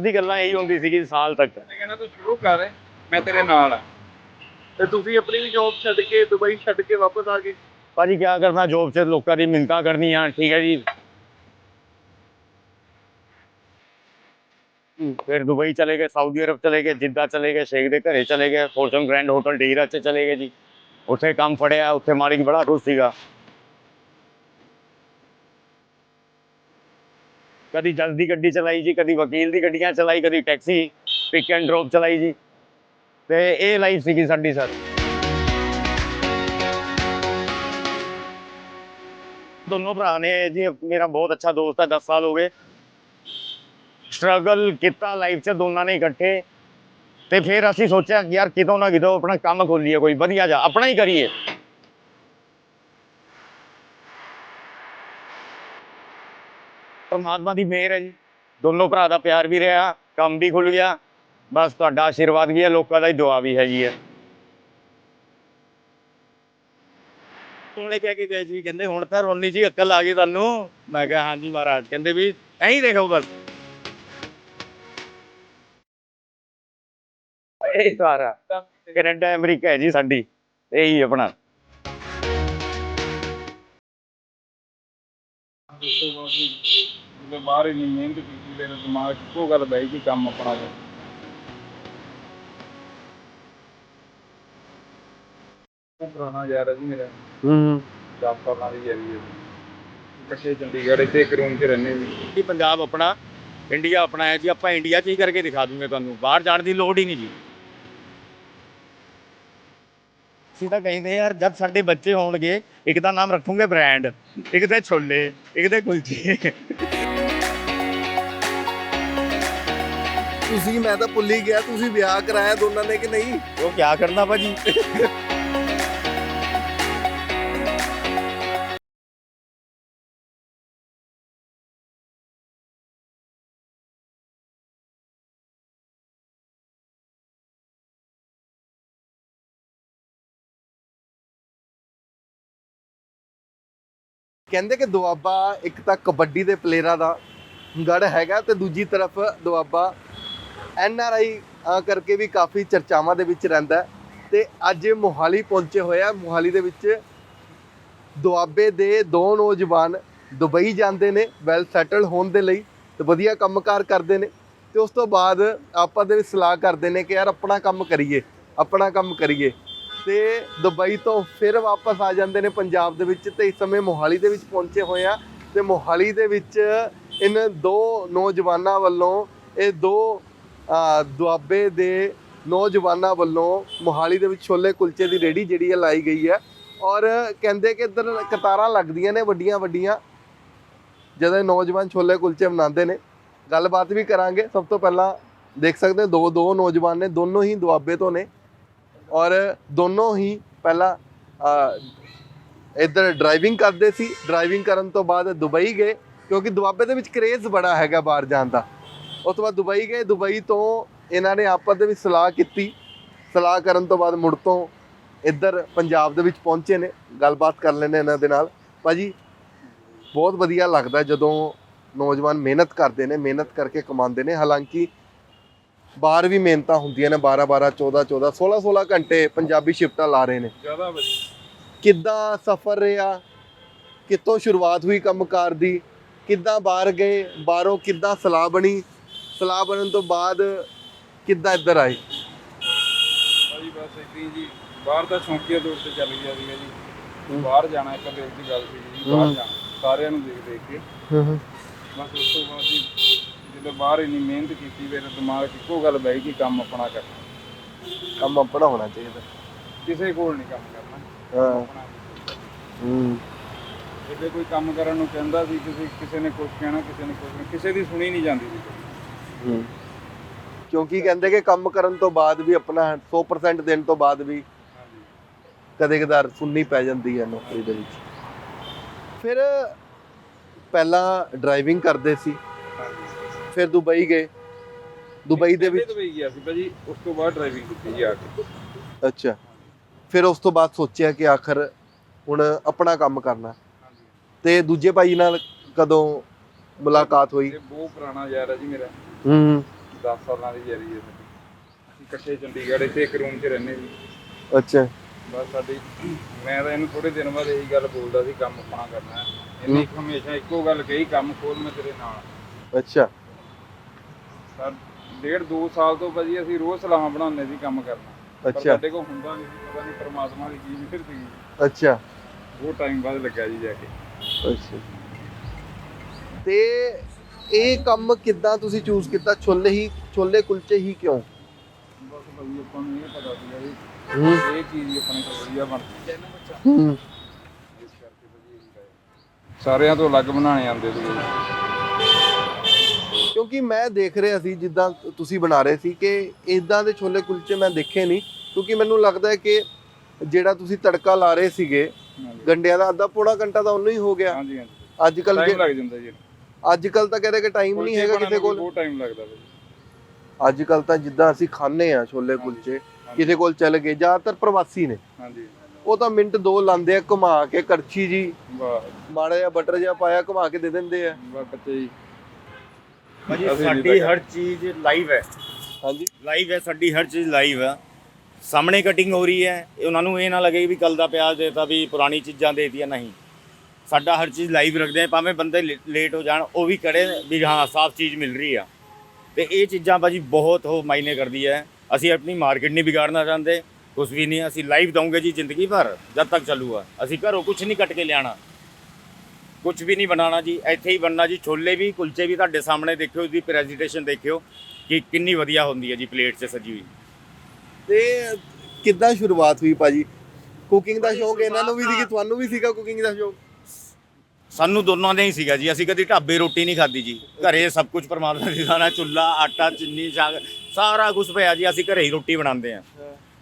ਦੀ ਗੱਲਾਂ ਇਹੀ ਹੁੰਦੀ ਸੀਗੀ ਸਾਲ ਤੱਕ। ਕਹਿੰਦਾ ਤੂੰ ਸ਼ੁਰੂ ਕਰ ਮੈਂ ਤੇਰੇ ਨਾਲ ਆ। ਤੇ ਤੁਸੀਂ ਆਪਣੀ ਵੀ ਜੌਬ ਛੱਡ ਕੇ ਦੁਬਈ ਛੱਡ ਕੇ ਵਾਪਸ ਆ ਗਏ। ਭਾਜੀ ਕੀ ਕਰਨਾ? ਜੋਬ 'ਚ ਲੋਕਾਂ ਦੀ ਮਿੰਨਤਾਂ ਕਰਨੀਆਂ ਠੀਕ ਹੈ ਜੀ। ਫਿਰ ਦੁਬਈ ਚਲੇ ਗਏ ਸਾਊਦੀ ਅਰਬ ਚਲੇ ਗਏ ਜਿੱਦਾ ਚਲੇ ਗਏ ਸ਼ੇਖ ਦੇ ਘਰੇ ਚਲੇ ਗਏ ਫੋਰਚੂਨ ਗ੍ਰੈਂਡ ਹੋਟਲ ਡੀਰਾ 'ਚ ਚਲੇ ਗਏ ਜੀ। ਉੱਥੇ ਕੰਮ ਫੜਿਆ ਉੱਥੇ ਮਾਲਿਕ ਬੜਾ ਖੁਸ਼ ਸੀਗਾ। ਕਦੀ ਜਲਦ ਦੀ ਗੱਡੀ ਚਲਾਈ ਜੀ ਕਦੀ ਵਕੀਲ ਦੀ ਗੱਡੀਆਂ ਚਲਾਈ ਕਦੀ ਟੈਕਸੀ ਪਿਕ ਐਂਡ ਡ੍ਰੌਪ ਚਲਾਈ ਜੀ ਤੇ ਇਹ ਲਾਈਫ ਸੀਗੀ ਸਾਡੀ ਸਰ ਦੋਨੋਂ ਭਰਾ ਨੇ ਜੀ ਮੇਰਾ ਬਹੁਤ ਅੱਛਾ ਦੋਸਤ ਹੈ 10 ਸਾਲ ਹੋ ਗਏ ਸਟਰਗਲ ਕੀਤਾ ਲਾਈਫ 'ਚ ਦੋਨਾਂ ਨੇ ਇਕੱਠੇ ਤੇ ਫਿਰ ਅਸੀਂ ਸੋਚਿਆ ਕਿ ਯਾਰ ਕਿਤੋਂ ਨਾ ਕਿਤੋਂ ਆਪਣਾ ਕੰਮ ਖੋਲੀਏ ਕੋਈ ਵਧੀਆ ਜਾ ਆਪਣਾ ਹੀ ਕਰੀਏ ਪਰਮਾਤਮਾ ਦੀ ਮਿਹਰ ਹੈ ਜੀ। ਦੋਨੋਂ ਭਰਾ ਦਾ ਪਿਆਰ ਵੀ ਰਿਹਾ ਕੰਮ ਵੀ ਖੁੱਲ ਗਿਆ। ਬਸ ਤੁਹਾਡਾ ਆਸ਼ੀਰਵਾਦ ਵੀ ਹੈ ਲੋਕਾਂ ਦਾ ਹੀ ਦੁਆ ਵੀ ਹੈਗੀ ਹੈ। ਉਹਨੇ ਕਹਿ ਕੇ ਗਏ ਜੀ ਕਹਿੰਦੇ ਹੁਣ ਤਾਂ ਰੋਣੀ ਜੀ ਅਕਲ ਆ ਗਈ ਤੁਹਾਨੂੰ। ਮੈਂ ਕਿਹਾ ਹਾਂਜੀ ਮਹਾਰਾਜ ਕਹਿੰਦੇ ਵੀ ਐਂ ਹੀ ਦੇਖੋ ਬਸ। ਇਹ ਸਾਰਾ ਕੈਨੇਡਾ ਅਮਰੀਕਾ ਹੈ ਜੀ ਸਾਡੀ ਇਹੀ ਆਪਣਾ। ਬਾਹਰ ਇੰਨੀ ਮਿਹਨਤ ਕੀਤੀ ਮੇਰੇ ਦਿਮਾਗ 'ਚ ਇੱਕੋ ਗੱਲ ਬਹਿ ਗਈ ਕੰਮ ਆਪਣਾ ਕਰ ਉਹ ਪੁਰਾਣਾ ਯਾਰ ਹੈ ਜੀ ਮੇਰਾ। ਹੂੰ ਜੌਬ ਕਰਨਾ ਦੀ ਯਾਰੀ ਹੈ ਇਕੱਠੇ ਚੰਡੀਗੜ੍ਹ ਇੱਥੇ ਇੱਕ ਰੂਮ 'ਚ ਰਹਿੰਦੇ ਵੀ ਜੀ ਪੰਜਾਬ ਆਪਣਾ ਇੰਡੀਆ ਆਪਣਾ ਹੈ ਜੀ ਆਪਾਂ ਇੰਡੀਆ 'ਚ ਹੀ ਕਰਕੇ ਦਿਖਾ ਦੂੰਗੇ ਤੁਹਾਨੂੰ। ਬਾਹਰ ਜਾਣ ਦੀ ਲੋੜ ਹੀ ਨਹੀਂ ਜੀ। ਅਸੀਂ ਤਾਂ ਕਹਿੰਦੇ ਯਾਰ ਜਦ ਸਾਡੇ ਬੱਚੇ ਹੋਣਗੇ ਇੱਕ ਦਾ ਨਾਮ ਰੱਖੂਗੇ ਬ੍ਰਾਂਡ ਇੱਕ ਦੇ ਛੋਲੇ ਇੱਕ ਦੇ ਕੁਲਚੇ। ਤੁਸੀਂ ਮੈਂ ਤਾਂ ਭੁੱਲ ਹੀ ਗਿਆ ਤੁਸੀਂ ਵਿਆਹ ਕਰਾਇਆ ਦੋਨਾਂ ਨੇ ਕਿ ਨਹੀਂ? ਉਹ ਕੀ ਕਰਨਾ ਭਾਜੀ? ਕਹਿੰਦੇ ਕਿ ਦੁਆਬਾ ਇੱਕ ਤਾਂ ਕਬੱਡੀ ਦੇ ਪਲੇਅਰਾਂ ਦਾ ਗੜ ਹੈਗਾ ਤੇ ਦੂਜੀ ਤਰਫ ਦੁਆਬਾ ਐਨ ਆਰ ਆਈ ਕਰਕੇ ਵੀ ਕਾਫੀ ਚਰਚਾਵਾਂ ਦੇ ਵਿੱਚ ਰਹਿੰਦਾ ਹੈ। ਤੇ ਅੱਜ ਮੋਹਾਲੀ ਪਹੁੰਚੇ ਹੋਏ ਆ। ਮੋਹਾਲੀ ਦੇ ਵਿੱਚ ਦੁਆਬੇ ਦੇ ਦੋ ਨੌਜਵਾਨ ਦੁਬਈ ਜਾਂਦੇ ਨੇ, ਵੈਲ ਸੈਟਲ ਹੋਣ ਦੇ ਲਈ ਤੇ ਵਧੀਆ ਕੰਮਕਾਰ ਕਰਦੇ ਨੇ। ਤੇ ਉਸ ਤੋਂ ਬਾਅਦ ਆਪਾਂ ਦੇ ਵਿੱਚ ਸਲਾਹ ਕਰਦੇ ਨੇ ਕਿ ਯਾਰ ਆਪਣਾ ਕੰਮ ਕਰੀਏ, ਆਪਣਾ ਕੰਮ ਕਰੀਏ। ਤੇ ਦੁਬਈ ਤੋਂ ਫਿਰ ਵਾਪਸ ਆ ਜਾਂਦੇ ਨੇ ਪੰਜਾਬ ਦੇ ਵਿੱਚ ਤੇ ਇਸ ਸਮੇਂ ਮੋਹਾਲੀ ਦੇ ਵਿੱਚ ਪਹੁੰਚੇ ਹੋਏ ਆ। ਤੇ ਮੋਹਾਲੀ ਦੇ ਵਿੱਚ ਇਨ ਦੋ ਨੌਜਵਾਨਾਂ ਵੱਲੋਂ ਇਹ ਦੋ ਦੁਆਬੇ ਦੇ ਨੌਜਵਾਨਾਂ ਵੱਲੋਂ ਮੋਹਾਲੀ ਦੇ ਵਿੱਚ ਛੋਲੇ ਕੁਲਚੇ ਦੀ ਰੇੜੀ ਜਿਹੜੀ ਹੈ ਲਾਈ ਗਈ ਹੈ ਔਰ ਕਹਿੰਦੇ ਕਿ ਇੱਧਰ ਕਤਾਰਾਂ ਲੱਗਦੀਆਂ ਨੇ ਵੱਡੀਆਂ ਵੱਡੀਆਂ, ਜਦੋਂ ਨੌਜਵਾਨ ਛੋਲੇ ਕੁਲਚੇ ਬਣਾਉਂਦੇ ਨੇ। ਗੱਲਬਾਤ ਵੀ ਕਰਾਂਗੇ। ਸਭ ਤੋਂ ਪਹਿਲਾਂ ਦੇਖ ਸਕਦੇ ਦੋ ਦੋ ਨੌਜਵਾਨ ਨੇ, ਦੋਨੋਂ ਹੀ ਦੁਆਬੇ ਤੋਂ ਨੇ ਔਰ ਦੋਨੋਂ ਹੀ ਪਹਿਲਾਂ ਇੱਧਰ ਡਰਾਈਵਿੰਗ ਕਰਦੇ ਸੀ। ਡਰਾਈਵਿੰਗ ਕਰਨ ਤੋਂ ਬਾਅਦ ਦੁਬਈ ਗਏ ਕਿਉਂਕਿ ਦੁਆਬੇ ਦੇ ਵਿੱਚ ਕਰੇਜ਼ ਬੜਾ ਹੈਗਾ ਬਾਹਰ ਜਾਣ ਦਾ। ਉਸ ਤੋਂ ਬਾਅਦ ਦੁਬਈ ਗਏ। ਦੁਬਈ ਤੋਂ ਇਹਨਾਂ ਨੇ ਆਪਸ ਦੇ ਵਿੱਚ ਸਲਾਹ ਕੀਤੀ। ਸਲਾਹ ਕਰਨ ਤੋਂ ਬਾਅਦ ਮੁੜ ਤੋਂ ਇੱਧਰ ਪੰਜਾਬ ਦੇ ਵਿੱਚ ਪਹੁੰਚੇ ਨੇ। ਗੱਲਬਾਤ ਕਰ ਲੈਣੇ ਇਹਨਾਂ ਦੇ ਨਾਲ। ਭਾਜੀ ਬਹੁਤ ਵਧੀਆ ਲੱਗਦਾ ਜਦੋਂ ਨੌਜਵਾਨ ਮਿਹਨਤ ਕਰਦੇ ਨੇ ਮਿਹਨਤ ਕਰਕੇ ਕਮਾਉਂਦੇ ਨੇ। ਹਾਲਾਂਕਿ ਬਾਹਰ ਵੀ ਮਿਹਨਤਾਂ ਹੁੰਦੀਆਂ ਨੇ 12 12 14 14 16 16 ਘੰਟੇ ਪੰਜਾਬੀ ਸ਼ਿਫਟਾਂ ਲਾ ਰਹੇ ਨੇ। ਜ਼ਿਆਦਾ ਵਧੀਆ। ਕਿੱਦਾਂ ਸਫ਼ਰ ਰਿਹਾ? ਕਿੱਥੋਂ ਸ਼ੁਰੂਆਤ ਹੋਈ ਕੰਮਕਾਰ ਦੀ? ਕਿੱਦਾਂ ਬਾਹਰ ਗਏ? ਬਾਹਰੋਂ ਕਿੱਦਾਂ ਸਲਾਹ ਬਣੀ? ਸਲਾਹ ਬਣਨ ਤੋਂ ਬਾਅਦ ਕਿੱਦਾਂ ਇੱਧਰ ਆਏ? ਭਾਜੀ ਬਸ ਇੱਦਾਂ ਹੀ ਜੀ ਬਾਹਰ ਤਾਂ ਸ਼ੌਂਕੀਆ ਤੌਰ ਤੇ ਚੱਲ ਗਿਆ ਸੀਗਾ ਜੀ। ਬਾਹਰ ਜਾਣਾ ਇੱਕ ਦਿਲ ਦੀ ਗੱਲ ਸੀ ਜੀ ਬਾਹਰ ਹੂੰ। ਜਾਣਾ ਸਾਰਿਆਂ ਨੂੰ ਦੇਖ ਦੇਖ ਕੇ। ਬਸ ਉਸ ਤੋਂ ਬਾਅਦ ਜੀ ਜਦੋਂ ਬਾਹਰ ਇੰਨੀ ਮਿਹਨਤ ਕੀਤੀ ਮੇਰੇ ਦਿਮਾਗ 'ਚ ਇੱਕੋ ਗੱਲ ਬਹਿ ਗਈ ਕੰਮ ਆਪਣਾ ਕਰਨਾ। ਕੰਮ ਆਪਣਾ ਹੋਣਾ ਚਾਹੀਦਾ। ਕਿਸੇ ਕੋਲ ਨਹੀਂ ਕੰਮ ਕਰਨਾ। ਹਾਂ। ਆਪਣਾ ਹੂੰ। ਜੇ ਕੋਈ ਕੰਮ ਕਰਨ ਨੂੰ ਕਹਿੰਦਾ ਸੀ ਕਿਸੇ ਕਿਸੇ ਨੇ ਕੁਝ ਕਹਿਣਾ ਕਿਸੇ ਨੇ ਕੁਝ ਕਿਸੇ ਦੀ ਸੁਣੀ ਨਹੀਂ ਜਾਂਦੀ ਸੀ। ਹੂੰ ਕਿਉਂਕਿ ਕਹਿੰਦੇ ਕਿ ਕੰਮ ਕਰਨ ਤੋਂ ਬਾਅਦ ਵੀ ਆਪਣਾ 100% ਦੇਣ ਤੋਂ ਬਾਅਦ ਵੀ ਕਦੇ ਕਦਾਰ ਸੁਣਨੀ ਪੈ ਜਾਂਦੀ ਹੈ ਨੌਕਰੀ ਦੇ ਵਿੱਚ। ਫਿਰ ਪਹਿਲਾਂ ਡਰਾਈਵਿੰਗ ਕਰਦੇ ਸੀ ਫਿਰ ਦੁਬਈ ਗਏ। ਦੁਬਈ ਦੇ ਵਿੱਚ ਦੁਬਈ ਗਿਆ ਸੀ ਭਾਜੀ ਉਸ ਤੋਂ ਬਾਅਦ ਡਰਾਈਵਿੰਗ ਕੀਤੀ ਜੀ ਆ ਕੇ। ਅੱਛਾ। ਫਿਰ ਉਸ ਤੋਂ ਬਾਅਦ ਸੋਚਿਆ ਕਿ ਆਖਰ ਹੁਣ ਆਪਣਾ ਕੰਮ ਕਰਨਾ। ਤੇ ਦੂਜੇ ਭਾਈ ਨਾਲ ਕਦੋਂ ਮੁਲਾਕਾਤ ਹੋਈ। ਇਹ ਬਹੁਤ ਪੁਰਾਣਾ ਯਾਰ ਹੈ ਜੀ ਮੇਰਾ। ਹੂੰ। 10 ਸਾਲਾਂ ਦੀ ਯਾਰੀ ਹੈ ਸਾਡੀ। ਅਸੀਂ ਇਕੱਠੇ ਚੰਡੀਗੜ੍ਹ ਇੱਥੇ ਇੱਕ ਰੂਮ 'ਚ ਰਹਿੰਦੇ ਸੀ ਅੱਛਾ। ਬਸ ਸਾਡੀ ਮੈਂ ਤਾਂ ਇਹਨੂੰ ਥੋੜੇ ਦਿਨ ਬਾਅਦ ਇਹੀ ਗੱਲ ਬੋਲਦਾ ਸੀ ਕੰਮ ਆਪਣਾ ਕਰਨਾ ਹੈ। ਇਹਨੇ ਇੱਕ ਹਮੇਸ਼ਾ ਇੱਕੋ ਗੱਲ ਕਹੀ ਕੰਮ ਖੋਲ ਮੈਂ ਤੇਰੇ ਨਾਲ। ਅੱਛਾ। ਸਰ ਡੇਢ ਦੋ ਸਾਲ ਤੋਂ ਭਾਜੀ ਅਸੀਂ ਰੋਜ਼ ਸਲਾਹਾਂ ਬਣਾਉਂਦੇ ਸੀ ਕੰਮ ਕਰਨਾ। ਪਰ ਅੱਛਾ। ਸਾਡੇ ਕੋਲ ਹੁੰਦਾ ਨਹੀਂ ਸੀ ਪਤਾ ਨਹੀਂ ਪਰਮਾਤਮਾ ਦੀ ਕੀ ਮਿਹਰ ਸੀ ਅੱਛਾ। ਉਹ ਟਾਈਮ ਬਾਅਦ ਲੱਗਾ ਜੀ ਜਾ ਕੇ। ਅੱਛਾ। ਤੇ ਇਹ ਕੰਮ ਕਿੱਦਾਂ ਤੁਸੀਂ ਚੂਜ਼ ਕੀਤਾ? ਛੋਲੇ ਹੀ ਛੋਲੇ ਕੁਲਚੇ ਹੀ ਕਿਉਂ? ਬਸ ਭਾਜੀ ਆਪਾਂ ਨੂੰ ਇਹ ਪਤਾ ਸੀਗਾ ਵੀ ਹੂੰ। ਇਹ ਚੀਜ਼ ਆਪਣੇ ਕੋਲ ਵਧੀਆ ਬਣਦੀ ਹੈ ਨਾ ਬੱਚਾ ਹੂੰ। ਇਸ ਕਰਕੇ ਭਾਜੀ ਇਹੀ ਲਾਇਆ। ਸਾਰਿਆਂ ਤੋਂ ਅਲੱਗ ਬਣਾਣੇ ਆਉਂਦੇ ਸੀ। ਕਿਉਂਕਿ ਮੈਂ ਦੇਖ ਰਿਹਾ ਸੀ ਜਿੱਦਾਂ ਤੁਸੀਂ ਬਣਾ ਰਹੇ ਸੀ ਕਿ ਇਦਾਂ ਦੇ ਛੋਲੇ ਕੁਲਚੇ ਮੈਂ ਦੇਖੇ ਨਹੀਂ ਕਿਉਂਕਿ ਮੈਨੂੰ ਲੱਗਦਾ ਹੈ ਕਿ ਜਿਹੜਾ ਤੁਸੀਂ ਤੜਕਾ ਲਾ ਰਹੇ ਸੀਗੇ ਹਾਂਜੀ। ਗੰਡਿਆਂ ਦਾ ਅੱਧਾ ਪੌਣਾ ਘੰਟਾ ਤਾਂ ਉਹਨੂੰ ਹੀ ਹੋ ਗਿਆ। ਹਾਂਜੀ ਹਾਂਜੀ। ਅੱਜ ਕੱਲ ਟਾਈਮ ਲੱਗ ਜਾਂਦਾ ਜੀ। ਅੱਜ ਕੱਲ ਤਾਂ ਕਹਿੰਦੇ ਕਿ ਟਾਈਮ ਨਹੀਂ ਹੈਗਾ ਕਿਸੇ ਕੋਲ। ਬਹੁਤ ਟਾਈਮ ਲੱਗਦਾ ਅੱਜ ਕੱਲ ਤਾਂ ਜਿੱਦਾਂ ਅਸੀਂ ਖਾਂਦੇ ਆ ਛੋਲੇ ਕੁਲਚੇ ਕਿਸੇ ਕੋਲ ਚੱਲ ਗਏ ਜ਼ਿਆਦਾਤਰ ਪ੍ਰਵਾਸੀ ਨੇ। ਹਾਂਜੀ ਉਹ ਤਾਂ ਮਿੰਟ ਦੋ ਲਾਉਂਦੇ ਆ ਘੁਮਾ ਕੇ ਕੜਛੀ ਜੀ ਵਾਹ। ਮਾੜਾ ਜਿਹਾ ਬਟਰ ਜਿਹਾ ਪਾਇਆ ਘੁਮਾ ਕੇ ਦੇ ਦਿੰਦੇ ਆ। ਵਾਹ ਬੱਚੇ ਜੀ। ਭਾਜੀ ਅਸੀਂ ਸਾਡੀ ਹਰ ਚੀਜ਼ ਲਾਈਵ ਹੈ। ਹਾਂਜੀ। ਲਾਈਵ ਹੈ ਸਾਡੀ ਹਰ ਚੀਜ਼ ਲਾਈਵ ਹੈ। ਸਾਹਮਣੇ ਕਟਿੰਗ ਹੋ ਰਹੀ ਹੈ ਉਹਨਾਂ ਨੂੰ ਇਹ ਨਾ ਲੱਗੇ ਵੀ ਕੱਲ ਦਾ ਪਿਆਜ਼ ਦੇਤਾ ਵੀ ਪੁਰਾਣੀ ਚੀਜ਼ਾਂ ਦੇਤੀਆਂ ਨਹੀਂ। ਸਾਡਾ ਹਰ ਚੀਜ਼ ਲਾਈਵ ਰੱਖਦੇ ਆ ਭਾਵੇਂ ਬੰਦੇ ਲੇਟ ਹੋ ਜਾਣ ਉਹ ਵੀ ਕੜੇ ਵੀ ਹਾਂ ਸਾਫ਼ ਚੀਜ਼ ਮਿਲ ਰਹੀ ਆ। ਤੇ ਇਹ ਚੀਜ਼ਾਂ ਭਾਜੀ ਬਹੁਤ ਉਹ ਮਾਇਨੇ ਕਰਦੀ ਹੈ ਅਸੀਂ ਆਪਣੀ ਮਾਰਕੀਟ ਨਹੀਂ ਵਿਗਾੜਨਾ ਚਾਹੁੰਦੇ ਕੁਝ ਵੀ ਨਹੀਂ ਅਸੀਂ ਲਾਈਵ ਦਵਾਂਗੇ ਜੀ ਜ਼ਿੰਦਗੀ ਭਰ ਜਦ ਤੱਕ ਚੱਲੂਗਾ। ਅਸੀਂ ਘਰੋਂ ਕੁਝ ਨਹੀਂ ਕੱਟ ਕੇ ਲਿਆਣਾ ਕੁਝ ਵੀ ਨਹੀਂ ਬਣਾਉਣਾ ਜੀ ਇੱਥੇ ਹੀ ਬਣਨਾ ਜੀ। ਛੋਲੇ ਵੀ ਕੁਲਚੇ ਵੀ ਤੁਹਾਡੇ ਸਾਹਮਣੇ ਦੇਖਿਓ ਉਹਦੀ ਪ੍ਰੈਜੈਂਟੇਸ਼ਨ ਦੇਖਿਓ ਕਿ ਕਿੰਨੀ ਵਧੀਆ ਹੁੰਦੀ ਹੈ ਜੀ ਪਲੇਟ 'ਚ ਸਜੀ ਹੋਈ। ਤੇ ਕਿੱਦਾਂ ਸ਼ੁਰੂਆਤ ਹੋਈ ਭਾਜੀ? ਕੁਕਿੰਗ ਦਾ ਸ਼ੌਂਕ ਇਹਨਾਂ ਨੂੰ ਵੀ ਸੀ ਕਿ ਤੁਹਾਨੂੰ ਵੀ ਸੀਗਾ ਕੁਕਿੰਗ ਦਾ ਸ਼ੌਂਕ? ਸਾਨੂੰ ਦੋਨਾਂ ਦੇ ਹੀ ਸੀਗਾ ਜੀ। ਅਸੀਂ ਕਦੀ ਢਾਬੇ ਰੋਟੀ ਨਹੀਂ ਖਾਧੀ ਜੀ। ਘਰੇ ਸਭ ਕੁਝ ਪਰਮਾਤਮਾ ਦੀ ਦਾਣਾ ਚੁੱਲਾ ਆਟਾ, ਚੀਨੀ, ਸਾਗ, ਸਾਰਾ ਕੁਝ ਪਿਆ ਜੀ। ਅਸੀਂ ਘਰੇ ਹੀ ਰੋਟੀ ਬਣਾਉਂਦੇ ਆ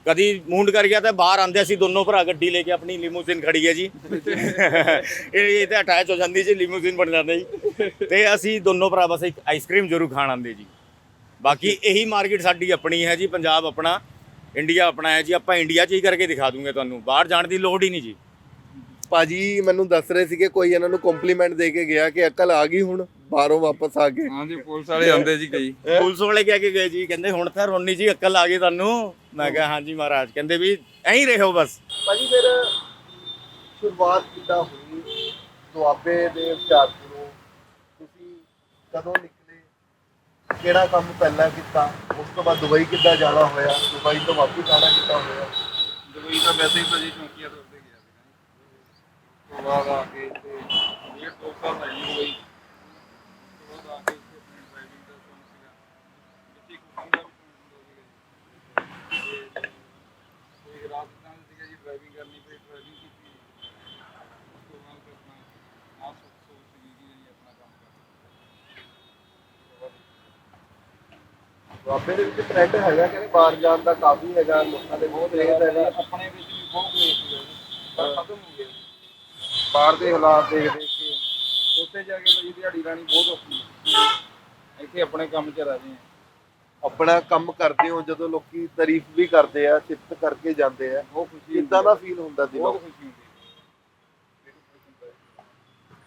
ਕਦੀ ਮੂੰਡ ਕਰ ਗਿਆ ਤਾਂ ਬਾਹਰ ਆਂਦੇ ਅਸੀਂ ਦੋਨੋਂ ਭਰਾ ਗੱਡੀ ਲੈ ਕੇ ਆਪਣੀ ਲਿਮੂਜ਼ਿਨ ਖੜੀ ਹੈ ਜੀ। ਇਹ ਇਹ ਤੇ ਅਟੈਚ ਹੋ ਜਾਂਦੀ ਜੀ ਲਿਮੂਜ਼ਿਨ ਬਣ ਜਾਂਦਾ ਜੀ। ਤੇ ਅਸੀਂ ਦੋਨੋਂ ਭਰਾ ਬਸ ਇੱਕ ਆਈਸਕ੍ਰੀਮ ਜ਼ਰੂਰ ਖਾਣ ਆਂਦੇ ਜੀ। ਬਾਕੀ ਇਹੀ ਮਾਰਕੀਟ ਸਾਡੀ ਆਪਣੀ ਹੈ ਜੀ, ਪੰਜਾਬ ਆਪਣਾ ਇੰਡੀਆ ਆਪਣਾ ਹੈ ਜੀ। ਆਪਾਂ ਇੰਡੀਆ 'ਚ ਹੀ ਕਰਕੇ ਦਿਖਾ ਦੂੰਗੇ ਤੁਹਾਨੂੰ। ਬਾਹਰ ਜਾਣ ਦੀ ਲੋੜ ਹੀ ਨਹੀਂ ਜੀ। ਭਾਜੀ ਮੈਨੂੰ ਦੱਸ ਰਹੇ ਸੀਗੇ ਕੋਈ ਇਹਨਾਂ ਨੂੰ ਕੰਪਲੀਮੈਂਟ ਦੇ ਕੇ ਗਿਆ ਕਿ ਅਕਲ ਆ ਗਈ ਹੁਣ ਬਾਹਰੋਂ ਵਾਪਸ ਆ ਕੇ। ਹਾਂਜੀ ਪੁਲਿਸ ਵਾਲੇ ਆਉਂਦੇ ਜੀ ਕਈ। ਪੁਲਿਸ ਵਾਲੇ ਕਹਿ ਕੇ ਗਏ ਜੀ ਕਹਿੰਦੇ ਹੁਣ ਤਾਂ ਰੋਨੀ ਜੀ ਅਕਲ ਆ ਗਈ ਤੁਹਾਨੂੰ। ਮੈਂ ਕਿਹਾ ਹਾਂਜੀ ਮਹਾਰਾਜ ਕਹਿੰਦੇ ਵੀ ਐਂ ਹੀ ਰਹੋ ਬਸ। ਭਾਜੀ ਫਿਰ ਸ਼ੁਰੂਆਤ ਕਿੱਦਾਂ ਹੋਈ? ਦੁਆਬੇ ਦੇ ਹੁਸ਼ਿਆਰਪੁਰੋਂ ਤੁਸੀਂ ਕਦੋਂ ਨਿਕਲੇ? ਕਿਹੜਾ ਕੰਮ ਪਹਿਲਾਂ ਕੀਤਾ? ਉਸ ਤੋਂ ਬਾਅਦ ਦੁਬਈ ਕਿੱਦਾਂ ਜਾਣਾ ਹੋਇਆ? ਦੁਬਈ ਤੋਂ ਵਾਪਸ ਆਣਾ ਕਿੱਦਾਂ ਹੋਇਆ? ਦੁਬਈ ਤਾਂ ਵੈਸੇ ਹੀ ਭਾਜੀ ਚੌਂਕੀਆਂ ਤੋਂ ਬਾਅਦ ਆ ਕੇ ਬਾਅਦ ਆ ਕੇ ਇੱਥੇ ਆਪਣੀ ਡਰਾਈਵਿੰਗ ਦਾ ਕੰਮ ਸੀਗਾ। ਇੱਥੇ ਕੁਕਿੰਗ ਦਾ ਵੀ ਕੰਮ ਹੁੰਦਾ ਸੀਗਾ ਜੀ। ਤੇ ਕੋਈ ਰਾਜਸਥਾਨ ਸੀਗਾ ਜੀ ਡਰਾਈਵਿੰਗ ਕਰਨੀ ਪਈ ਡਰਾਈਵਿੰਗ ਕੀਤੀ। ਉਸ ਤੋਂ ਬਾਅਦ ਫਿਰ ਆਪਣਾ ਆਪ ਸੋਚ ਸੋਚ ਸੀਗੀ ਕਿ ਜੀ ਆਪਣਾ ਕੰਮ ਕਰਨਾ। ਦੁਆਬੇ ਦੇ ਵਿੱਚ ਟ੍ਰੈਂਡ ਹੈਗਾ ਕਿ ਬਾਹਰ ਜਾਣ ਦਾ ਕਾਫੀ ਹੈਗਾ ਲੋਕਾਂ ਦੇ ਬਹੁਤ ਰੇਟ ਹੈਗਾ। ਆਪਣੇ ਵਿੱਚ ਵੀ ਬਹੁਤ ਵੇਖ ਲਿਆ ਪਰ ਖਤਮ ਹੋ ਗਿਆ। ਬਾਹਰ ਦੇ ਹਾਲਾਤ ਦੇਖ ਦੇਖ ਕੇ ਉੱਥੇ ਜਾ ਕੇ ਭਾਜੀ ਦਿਹਾੜੀ ਲਾਣੀ ਬਹੁਤ ਔਖੀ ਹੈ। ਇੱਥੇ ਆਪਣੇ ਕੰਮ 'ਚ ਰਾਜੀ ਹਾਂ। ਆਪਣਾ ਕੰਮ ਕਰਦੇ ਹੋ ਜਦੋਂ ਲੋਕੀ ਤਾਰੀਫ ਵੀ ਕਰਦੇ ਆ ਸਿਫਤ ਕਰਕੇ ਜਾਂਦੇ ਆ ਬਹੁਤ ਖੁਸ਼ੀ ਕਿੱਦਾਂ ਦਾ ਫੀਲ ਹੁੰਦਾ ਦਿਲੋਂ? ਬਹੁਤ ਖੁਸ਼ੀ ਹੁੰਦੀ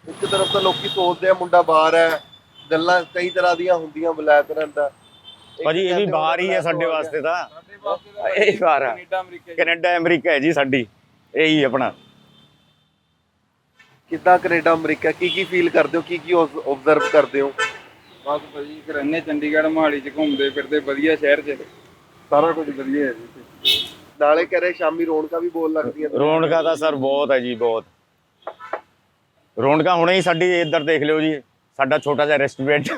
ਹੈ। ਇੱਕ ਤਰਫ ਤਾਂ ਲੋਕੀ ਸੋਚਦੇ ਆ ਮੁੰਡਾ ਬਾਹਰ ਹੈ ਗੱਲਾਂ ਕਈ ਤਰ੍ਹਾਂ ਦੀਆਂ ਹੁੰਦੀਆਂ ਬਲੈਕ ਰਹਿੰਦਾ ਭਾਜੀ ਇਹ ਵੀ ਬਾਹਰ ਹੀ ਹੈ ਉਹ ਸਾਡੇ। ਵਾਸਤੇ ਤਾਂ। ਸਾਡੇ ਵਾਸਤੇ ਤਾਂ ਇਹ ਬਾਹਰ ਆ। ਕੈਨੇਡਾ ਅਮਰੀਕਾ 'ਚ ਕੈਨੇਡਾ ਅਮਰੀਕਾ ਹੈ ਜੀ ਸਾਡੀ। ਇਹੀ ਆਪਣਾ। ਕਿੱਦਾਂ ਕੈਨੇਡਾ ਅਮਰੀਕਾ ਕੀ ਕੀ ਫੀਲ ਕਰਦੇ ਹੋ ਕੀ ਕੀ ਆਬਜ਼ਰਵ ਕਰਦੇ ਹੋ? ਬਸ ਭਾਜੀ ਫਿਰ ਇੰਨੇ ਚੰਡੀਗੜ੍ਹ ਮੋਹਾਲੀ 'ਚ ਘੁੰਮਦੇ ਫਿਰਦੇ ਵਧੀਆ ਸ਼ਹਿਰ 'ਚ। ਸਾਰਾ ਕੁਝ ਵਧੀਆ ਹੈ ਜੀ। ਨਾਲੇ ਕਹ ਰਹੇ ਸ਼ਾਮੀ ਰੌਣਕਾਂ ਵੀ ਬੋਲ ਲੱਗਦੀਆਂ। ਰੌਣਕਾਂ ਤਾਂ ਸਰ ਬਹੁਤ ਹੈ ਜੀ ਬਹੁਤ। ਰੌਣਕਾਂ ਹੁਣੇ ਹੀ ਸਾਡੀ ਇੱਧਰ ਦੇਖ ਲਿਓ ਜੀ ਸਾਡਾ ਛੋਟਾ ਜਿਹਾ ਰੈਸਟੋਰੈਂਟ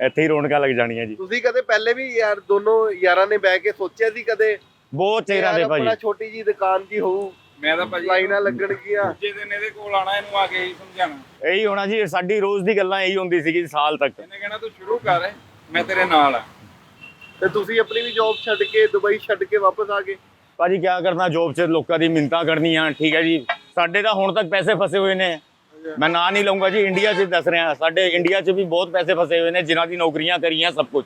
ਇੱਥੇ ਹੀ ਰੌਣਕਾਂ ਲੱਗ ਜਾਣੀਆਂ ਜੀ। ਤੁਸੀਂ ਕਦੇ ਪਹਿਲੇ ਵੀ ਯਾਰ ਦੋਨੋਂ ਯਾਰਾਂ ਨੇ ਬਹਿ ਕੇ ਸੋਚਿਆ ਸੀ ਕਦੇ? ਬਹੁਤ ਚਿਹਰਾ ਦੇ ਆਪਣਾ ਭਾਜੀ। ਛੋਟੀ ਜੀ ਦੁਕਾਨ ਜੀ ਹੋਊ। ਮੈਂ ਤਾਂ ਭਾਜੀ ਲਾਈਨਾਂ ਲੱਗਣਗੀਆਂ। ਦੂਜੇ ਦਿਨ ਇਹਦੇ ਕੋਲ ਆਣਾ ਇਹਨੂੰ ਆ ਕੇ ਇਹੀ ਸਮਝਾਣਾ ਇਹੀ ਹੋਣਾ ਜੀ ਸਾਡੀ ਰੋਜ਼ ਦੀ ਗੱਲਾਂ ਇਹੀ ਹੁੰਦੀ ਸੀਗੀ ਸਾਲ ਤੱਕ। ਇਹਨੇ ਕਹਿਣਾ ਤੂੰ ਸ਼ੁਰੂ ਕਰ ਮੈਂ ਤੇਰੇ ਨਾਲ ਆ। ਤੇ ਤੁਸੀਂ ਆਪਣੀ ਵੀ ਜੌਬ ਛੱਡ ਕੇ ਦੁਬਈ ਛੱਡ ਕੇ ਵਾਪਸ ਆ ਗਏ? ਭਾਜੀ ਕੀ ਕਰਨਾ ਜੋਬ 'ਚ ਲੋਕਾਂ ਦੀ ਮਿੰਤਾ ਕਰਨੀਆਂ ਠੀਕ ਹੈ ਜੀ। ਸਾਡੇ ਤਾਂ ਹੁਣ ਤੱਕ ਪੈਸੇ ਫਸੇ ਹੋਏ ਨੇ। ਮੈਂ ਨਾਂ ਨਹੀਂ ਲਊਂਗਾ ਜੀ ਇੰਡੀਆ 'ਚ ਦੱਸ ਰਿਹਾ। ਸਾਡੇ ਇੰਡੀਆ 'ਚ ਵੀ ਬਹੁਤ ਪੈਸੇ ਫਸੇ ਹੋਏ ਨੇ ਜਿਨ੍ਹਾਂ ਦੀ ਨੌਕਰੀਆਂ ਕਰੀਆਂ ਸਭ ਕੁਝ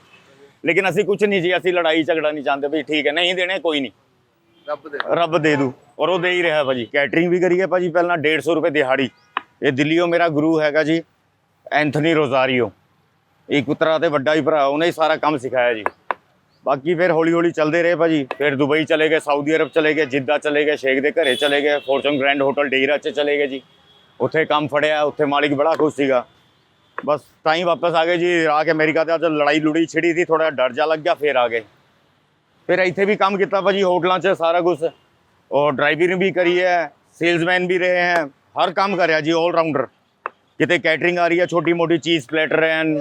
ਲੇਕਿਨ ਅਸੀਂ ਕੁਝ ਨਹੀਂ ਜੀ ਅਸੀਂ ਲੜਾਈ ਝਗੜਾ ਨਹੀਂ ਚਾਹੁੰਦੇ ਵੀ ਠੀਕ ਹੈ ਨਹੀਂ ਦੇਣੇ ਕੋਈ ਨਹੀਂ। ਰੱਬ ਦੇ। ਰੱਬ ਦੇ ਦੂ। ਔਰ ਉਹ ਦੇ ਹੀ ਰਿਹਾ ਭਾਜੀ। ਕੈਟਰਿੰਗ ਵੀ ਕਰੀ ਹੈ ਭਾਜੀ ਪਹਿਲਾਂ 150 ਰੁਪਏ ਦਿਹਾੜੀ। ਇਹ ਦਿੱਲੀੋਂ ਮੇਰਾ ਗੁਰੂ ਹੈਗਾ ਜੀ, ਐਂਥਨੀ ਰੋਜ਼ਾਰੀਓ। ਇੱਕ ਉਤਰਾ ਤੇ ਵੱਡਾ ਹੀ ਭਰਾ, ਉਹਨੇ ਹੀ ਸਾਰਾ ਕੰਮ ਸਿਖਾਇਆ ਜੀ। ਬਾਕੀ ਫਿਰ ਹੌਲੀ ਹੌਲੀ ਚੱਲਦੇ ਰਹੇ ਭਾਜੀ। ਫਿਰ ਦੁਬਈ ਚਲੇ ਗਏ, ਸਾਊਦੀ ਅਰਬ ਚਲੇ ਗਏ, ਜਿੱਦਾ ਚਲੇ ਗਏ, ਸ਼ੇਖ ਦੇ ਘਰੇ ਚਲੇ ਗਏ, ਫੋਰਚੂਨ ਗ੍ਰੈਂਡ ਹੋਟਲ ਡੇਰਾ 'ਚ ਚਲੇ ਗਏ ਜੀ। ਉੱਥੇ ਕੰਮ ਫੜਿਆ, ਉੱਥੇ ਮਾਲਿਕ ਬੜਾ ਖੁਸ਼ ਸੀਗਾ। ਬਸ ਤਾਂ ਹੀ ਵਾਪਸ ਆ ਗਏ ਜੀ, ਆ ਕੇ ਅਮਰੀਕਾ ਤੇ ਅੱਜ ਲੜਾਈ ਲੁੜੀ ਛਿੜੀ ਸੀ ਥੋੜਾ ਡਰ ਜਾ ਲੱਗ ਗਿਆ, ਫਿਰ ਆ ਗਏ। ਫਿਰ ਇੱਥੇ ਵੀ ਕੰਮ ਕੀਤਾ ਭਾਜੀ ਹੋਟਲਾਂ 'ਚ ਸਾਰਾ ਕੁਝ ਔਰ ਡਰਾਈਵਿੰਗ ਵੀ ਕਰੀ ਹੈ ਸੇਲਸਮੈਨ ਵੀ ਰਹੇ ਹੈ ਹਰ ਕੰਮ ਕਰਿਆ ਜੀ 올 ਰਾਊਂਡਰ ਕਿਤੇ ਕੈਟਰਿੰਗ ਆ ਰਹੀ ਹੈ ਛੋਟੀ ਮੋਟੀ ਚੀਜ਼ platter and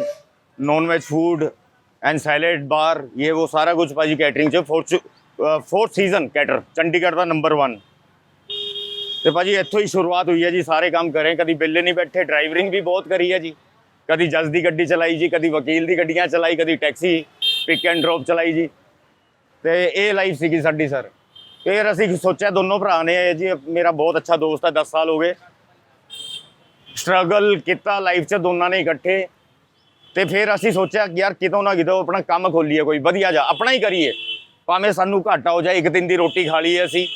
non veg food and salad bar ਇਹ ਉਹ ਸਾਰਾ ਕੁਝ ਭਾਜੀ ਕੈਟਰਿੰਗ 'ਚ fourth fourth season cater Chandigarh ਦਾ ਨੰਬਰ 1 ਤੇ ਭਾਜੀ ਇੱਥੋਂ ਹੀ ਸ਼ੁਰੂਆਤ ਹੋਈ ਹੈ ਜੀ ਸਾਰੇ ਕੰਮ ਕਰੇ ਕਦੀ ਬਿੱਲੇ ਨਹੀਂ ਬੈਠੇ ਡਰਾਈਵਰਿੰਗ ਵੀ ਬਹੁਤ ਕਰੀ ਹੈ ਜੀ ਕਦੀ ਜੱਜ ਦੀ ਗੱਡੀ ਚਲਾਈ ਜੀ ਕਦੀ ਵਕੀਲ ਦੀ ਗੱਡੀਆਂ ਚਲਾਈ ਕਦੀ ਟੈਕਸੀ ਪਿਕ ਐਂਡ ਡ੍ਰੌਪ ਚਲਾਈ ਜੀ ਤੇ ਇਹ ਲਾਈਫ ਸੀਗੀ ਸਾਡੀ ਸਰ ਫਿਰ ਅਸੀਂ ਸੋਚਿਆ ਦੋਨੋਂ ਭਰਾ ਨੇ ਜੀ ਮੇਰਾ ਬਹੁਤ ਅੱਛਾ ਦੋਸਤ ਹੈ 10 ਸਾਲ ਹੋ ਗਏ। ਸਟਰਗਲ ਕੀਤਾ ਲਾਈਫ 'ਚ, ਦੋਨਾਂ ਨੇ ਇਕੱਠੇ। ਤੇ ਫਿਰ ਅਸੀਂ ਸੋਚਿਆ ਕਿ ਯਾਰ ਕਿਤੋਂ ਨਾ ਕਿਤੋਂ ਆਪਣਾ ਕੰਮ ਖੋਲੀਏ ਕੋਈ, ਵਧੀਆ ਜਾ, ਆਪਣਾ ਹੀ ਕਰੀਏ। ਭਾਵੇਂ ਸਾਨੂੰ ਘਾਟਾ ਹੋ ਜਾਏ, ਇੱਕ ਦਿਨ ਦੀ ਰੋਟੀ ਖਾ ਲਈਏ ਅਸੀਂ,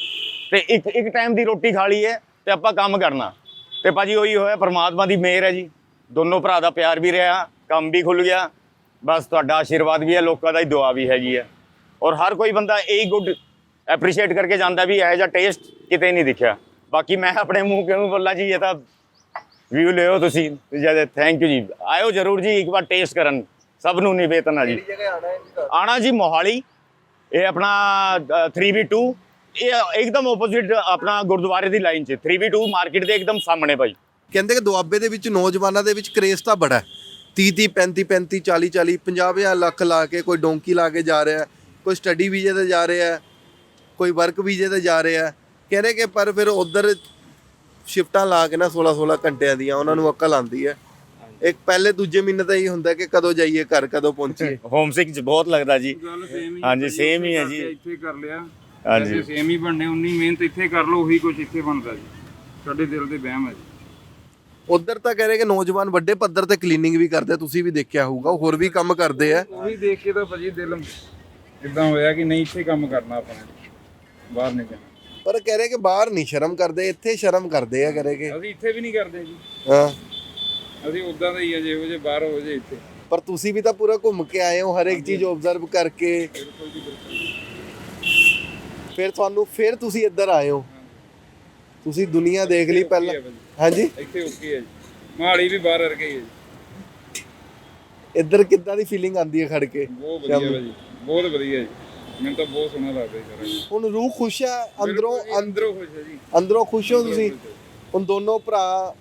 ਤੇ ਇੱਕ ਇੱਕ ਟਾਈਮ ਦੀ ਰੋਟੀ ਖਾ ਲਈਏ ਤੇ ਆਪਾਂ ਕੰਮ ਕਰਨਾ। ਤੇ ਭਾਜੀ ਉਹੀ ਹੋਇਆ, ਪਰਮਾਤਮਾ ਦੀ ਮਿਹਰ ਹੈ ਜੀ। ਦੋਨੋਂ ਭਰਾ ਦਾ ਪਿਆਰ ਵੀ ਰਿਹਾ, ਕੰਮ ਵੀ ਖੁੱਲ ਗਿਆ। ਬਸ ਤੁਹਾਡਾ ਆਸ਼ੀਰਵਾਦ ਵੀ ਹੈ, ਲੋਕਾਂ ਦਾ ਹੀ ਦੁਆ ਵੀ ਹੈਗੀ ਹੈ। ਔਰ ਹਰ ਕੋਈ ਬੰਦਾ ਇਹੀ ਗੁੱਡ ਐਪਰੀਸ਼ੀਏਟ ਕਰਕੇ ਜਾਂਦਾ ਵੀ ਇਹੋ ਜਿਹਾ ਟੇਸਟ ਕਿਤੇ ਨਹੀਂ ਦਿਖਿਆ। ਬਾਕੀ ਮੈਂ ਆਪਣੇ ਮੂੰਹ ਕਿਉਂ ਬੋਲਾਂ ਜੀ ਇਹ ਤਾਂ ਵਿਊ ਲਿਓ ਤੁਸੀਂ। ਜਦ ਥੈਂਕ ਯੂ ਜੀ। ਆਇਓ ਜਰੂਰ ਜੀ ਇੱਕ ਵਾਰ ਟੇਸਟ ਕਰਨ। ਸਭ ਨੂੰ ਨਿਵੇਦਨ ਆ ਜੀ। ਆਣਾ ਜੀ ਮੋਹਾਲੀ। ਇਹ ਆਪਣਾ ਅ, 3v2 ਇਹ ਇੱਕਦਮ ਆਪੋਜ਼ਿਟ ਆਪਣਾ ਗੁਰਦੁਆਰੇ ਦੀ ਲਾਈਨ 'ਚ। 3v2 ਮਾਰਕੀਟ ਦੇ ਇੱਕਦਮ ਸਾਹਮਣੇ ਭਾਈ। ਕਹਿੰਦੇ ਕਿ ਦੁਆਬੇ ਦੇ ਵਿੱਚ ਨੌਜਵਾਨਾਂ ਦੇ ਵਿੱਚ ਕ੍ਰੇਜ਼ ਤਾਂ ਬੜਾ ਹੈ। 30 30 35 35 40 40 50 ਹਜ਼ਾਰ ਲੱਖ ਲਾ ਕੇ ਕੋਈ ਡੋਂਕੀ ਲਾ ਕੇ ਜਾ ਰਿਹਾ ਹੈ, ਕੋਈ ਸਟੱਡੀ ਵੀਜ਼ੇ ਤੇ ਜਾ ਰਿਹਾ ਹੈ, ਕੋਈ ਵਰਕ ਵੀਜ਼ੇ ਤੇ ਜਾ ਰਿਹਾ ਹੈ। ਕਹਿੰਦੇ ਕਿ ਪਰ ਫਿਰ ਉਧਰ ਸ਼ਿਫਟਾਂ ਲਾ ਕੇ ਨਾ 16 16 ਘੰਟਿਆਂ ਦੀਆਂ ਉਹਨਾਂ ਨੂੰ ਅਕਲ ਆਉਂਦੀ ਹੈ। ਇੱਕ ਪਹਿਲੇ ਦੂਜੇ ਮਹੀਨੇ ਤਾਂ ਇਹ ਹੁੰਦਾ ਕਿ ਕਦੋਂ ਜਾਈਏ ਘਰ ਕਦੋਂ ਪਹੁੰਚੀਏ। ਹੋਮ ਸਿਕ ਬਹੁਤ ਲੱਗਦਾ ਜੀ। ਗੱਲ ਸੇਮ ਹੀ ਹਾਂਜੀ, ਹੀ ਜੀ। ਇੱਥੇ ਕਰ ਲਿਆ। ਹਾਂਜੀ। ਹਾਂਜੀ ਸੇਮ ਹੀ ਬਣਨੇ ਉਨੀ ਮਿਹਨਤ ਇੱਥੇ ਕਰ ਲਓ ਉਹੀ ਕੁਝ ਇੱਥੇ ਬਣਦਾ ਜੀ। ਸਾਡੇ ਦਿਲ ਦੇ ਵਹਿਮ ਹੈ ਜੀ। ਉਧਰ ਤਾਂ ਕਹਿ ਰਹੇ ਕਿ ਨੌਜਵਾਨ ਵੱਡੇ ਪੱਧਰ ਤੇ ਕਲੀਨਿੰਗ ਵੀ ਕਰਦੇ ਤੁਸੀਂ ਵੀ ਦੇਖਿਆ ਹੋਊਗਾ ਉਹ ਹੋਰ ਵੀ ਕੰਮ ਕਰਦੇ ਆ। ਉਹੀ ਦੇਖ ਕੇ ਤਾਂ ਭਾਜੀ ਦਿਲ ਇਦਾਂ ਹੋਇਆ ਕਿ ਨਹੀਂ ਇੱਥੇ ਕੰਮ ਕਰਨਾ ਆਪਾਂ ਨੇ। ਬਾਹਰ ਨਹੀਂ ਜਾਣਾ। ਪਰ ਕਹਿ ਰਹੇ ਕਿ ਬਾਹਰ ਨਹੀਂ ਸ਼ਰਮ ਕਰਦੇ ਇੱਥੇ ਸ਼ਰਮ ਕਰਦੇ ਆ ਕਰੇ ਕਿ ਅਸੀਂ ਇੱਥੇ ਵੀ ਨਹੀਂ ਕਰਦੇ ਜੀ। ਹਾਂ। ਅਸੀਂ ਉਦਾਂ ਦਾ ਹੀ ਆ ਜਿਹੋ ਜੇ ਬਾਹਰ ਹੋ ਜੇ ਇੱਥੇ। ਪਰ ਤੁਸੀਂ ਵੀ ਤਾਂ ਪੂਰਾ ਘੁੰਮ ਕੇ ਆਏ ਹੋ ਹਰ ਇੱਕ ਚੀਜ਼ ਆਬਜ਼ਰਵ ਕਰਕੇ। ਬਿਲਕੁਲ ਜੀ ਬਿਲਕੁਲ ਫਿਰ ਤੁਹਾਨੂੰ ਫਿਰ ਤੁਸੀਂ ਇੱਧਰ ਆਏ ਹੋ। ਤੁਸੀਂ ਦੁਨੀਆ ਦੇਖ ਲਈ ਪਹਿਲਾਂ ਓਕੇ ਹੈ ਭਾਜੀ। ਹਾਂਜੀ? ਇੱਥੇ ਓਕੇ ਹੈ ਜੀ। ਮਹਾਲੀ ਵੀ ਬਾਹਰ ਵਰਗੇ ਹੀ ਹੈ ਜੀ। ਇੱਧਰ ਕਿੱਦਾਂ ਦੀ ਫੀਲਿੰਗ ਆਉਂਦੀ ਹੈ ਖੜ ਕੇ? ਬਹੁਤ ਵਧੀਆ ਭਾਜੀ। ਬਹੁਤ ਵਧੀਆ ਜੀ। ਮੈਨੂੰ ਤਾਂ ਬਹੁਤ ਸੋਹਣਾ ਲੱਗਦਾ ਜੀ ਸਾਰਾ ਕੁਛ। ਹੁਣ ਰੂਹ ਖੁਸ਼ ਹੈ? ਅੰਦਰੋਂ ਬਿਲਕੁਲ ਜੀ, ਅੰਦਰੋਂ ਖੁਸ਼ ਹੈ ਜੀ। ਅੰਦਰੋਂ ਖੁਸ਼ ਹੋ ਤੁਸੀਂ? ਹੁਣ ਦੋਨੋਂ ਭਰਾ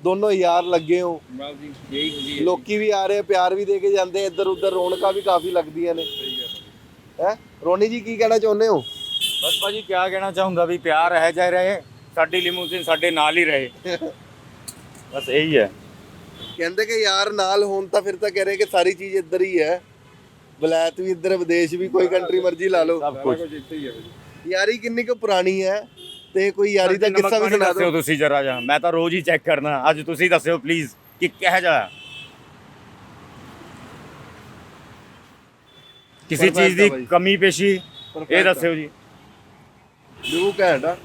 ਦੋਨੋਂ ਯਾਰ ਲੱਗੇ ਹੋ। ਬਸ ਜੀ ਯਹੀ ਖੁਸ਼ੀ ਹੈ ਲੋਕੀ ਵੀ ਆ ਰਹੇ ਪਿਆਰ ਵੀ ਦੇ ਕੇ ਜਾਂਦੇ ਇੱਧਰ ਉੱਧਰ ਰੌਣਕਾਂ ਵੀ ਕਾਫੀ ਲੱਗਦੀਆਂ ਨੇ। ਸਹੀ ਗੱਲ ਹੈ। ਹੈ? ਰੋਨੀ ਜੀ ਕੀ ਕਹਿਣਾ ਚਾਹੁੰਦੇ ਹੋ? ਬਸ ਭਾਜੀ ਕੀ ਕਹਿਣਾ ਚਾਹੁੰਦਾ ਵੀ ਪਿਆਰ ਹੈ ਜਾਇ ਰਹੇ। ਸਾਡੀ ਲਿਮੂਜ਼ਿਨ ਸਾਡੇ ਨਾਲ ਹੀ ਰਹੇ। ਬਸ ਇਹੀ ਹੈ। ਕਹਿੰਦੇ ਕਿ ਯਾਰ ਨਾਲ ਹੋਣ ਤਾਂ ਫਿਰ ਤਾਂ ਕਹਿ ਰਹੇ ਕਿ ਸਾਰੀ ਚੀਜ਼ ਇੱਧਰ ਹੀ ਹੈ। ਵਲਾਇਤ ਵੀ ਇੱਧਰ ਵਿਦੇਸ਼ ਵੀ ਕੋਈ ਕੰਟਰੀ ਮਰਜ਼ੀ ਲਾ ਲਓ। ਸਭ ਕੁਝ ਯਾਰੀ ਕਿੰਨੀ ਕੁ ਪੁਰਾਣੀ ਹੈ ਤੇ ਕੋਈ ਯਾਰੀ ਦਾ ਕਿੱਸਾ ਵੀ ਸੁਣਾ ਦਿਓ। ਤੁਸੀਂ ਜਰਾ ਜਾ ਮੈਂ ਤਾਂ ਰੋਜ਼ ਹੀ ਚੈੱਕ ਕਰਨਾ। ਅੱਜ ਤੁਸੀਂ ਦੱਸਿਓ ਪਲੀਜ਼ ਕਿ ਕਿਹੋ ਜਿਹਾ। ਕਿਸੇ ਚੀਜ਼ ਦੀ। ਕਮੀ ਪੇਸ਼ੀ ਇਹ ਦੱਸਿਓ ਜੀ। ਬਿਲਕੁਲ ਘੈਂਟ ਆ।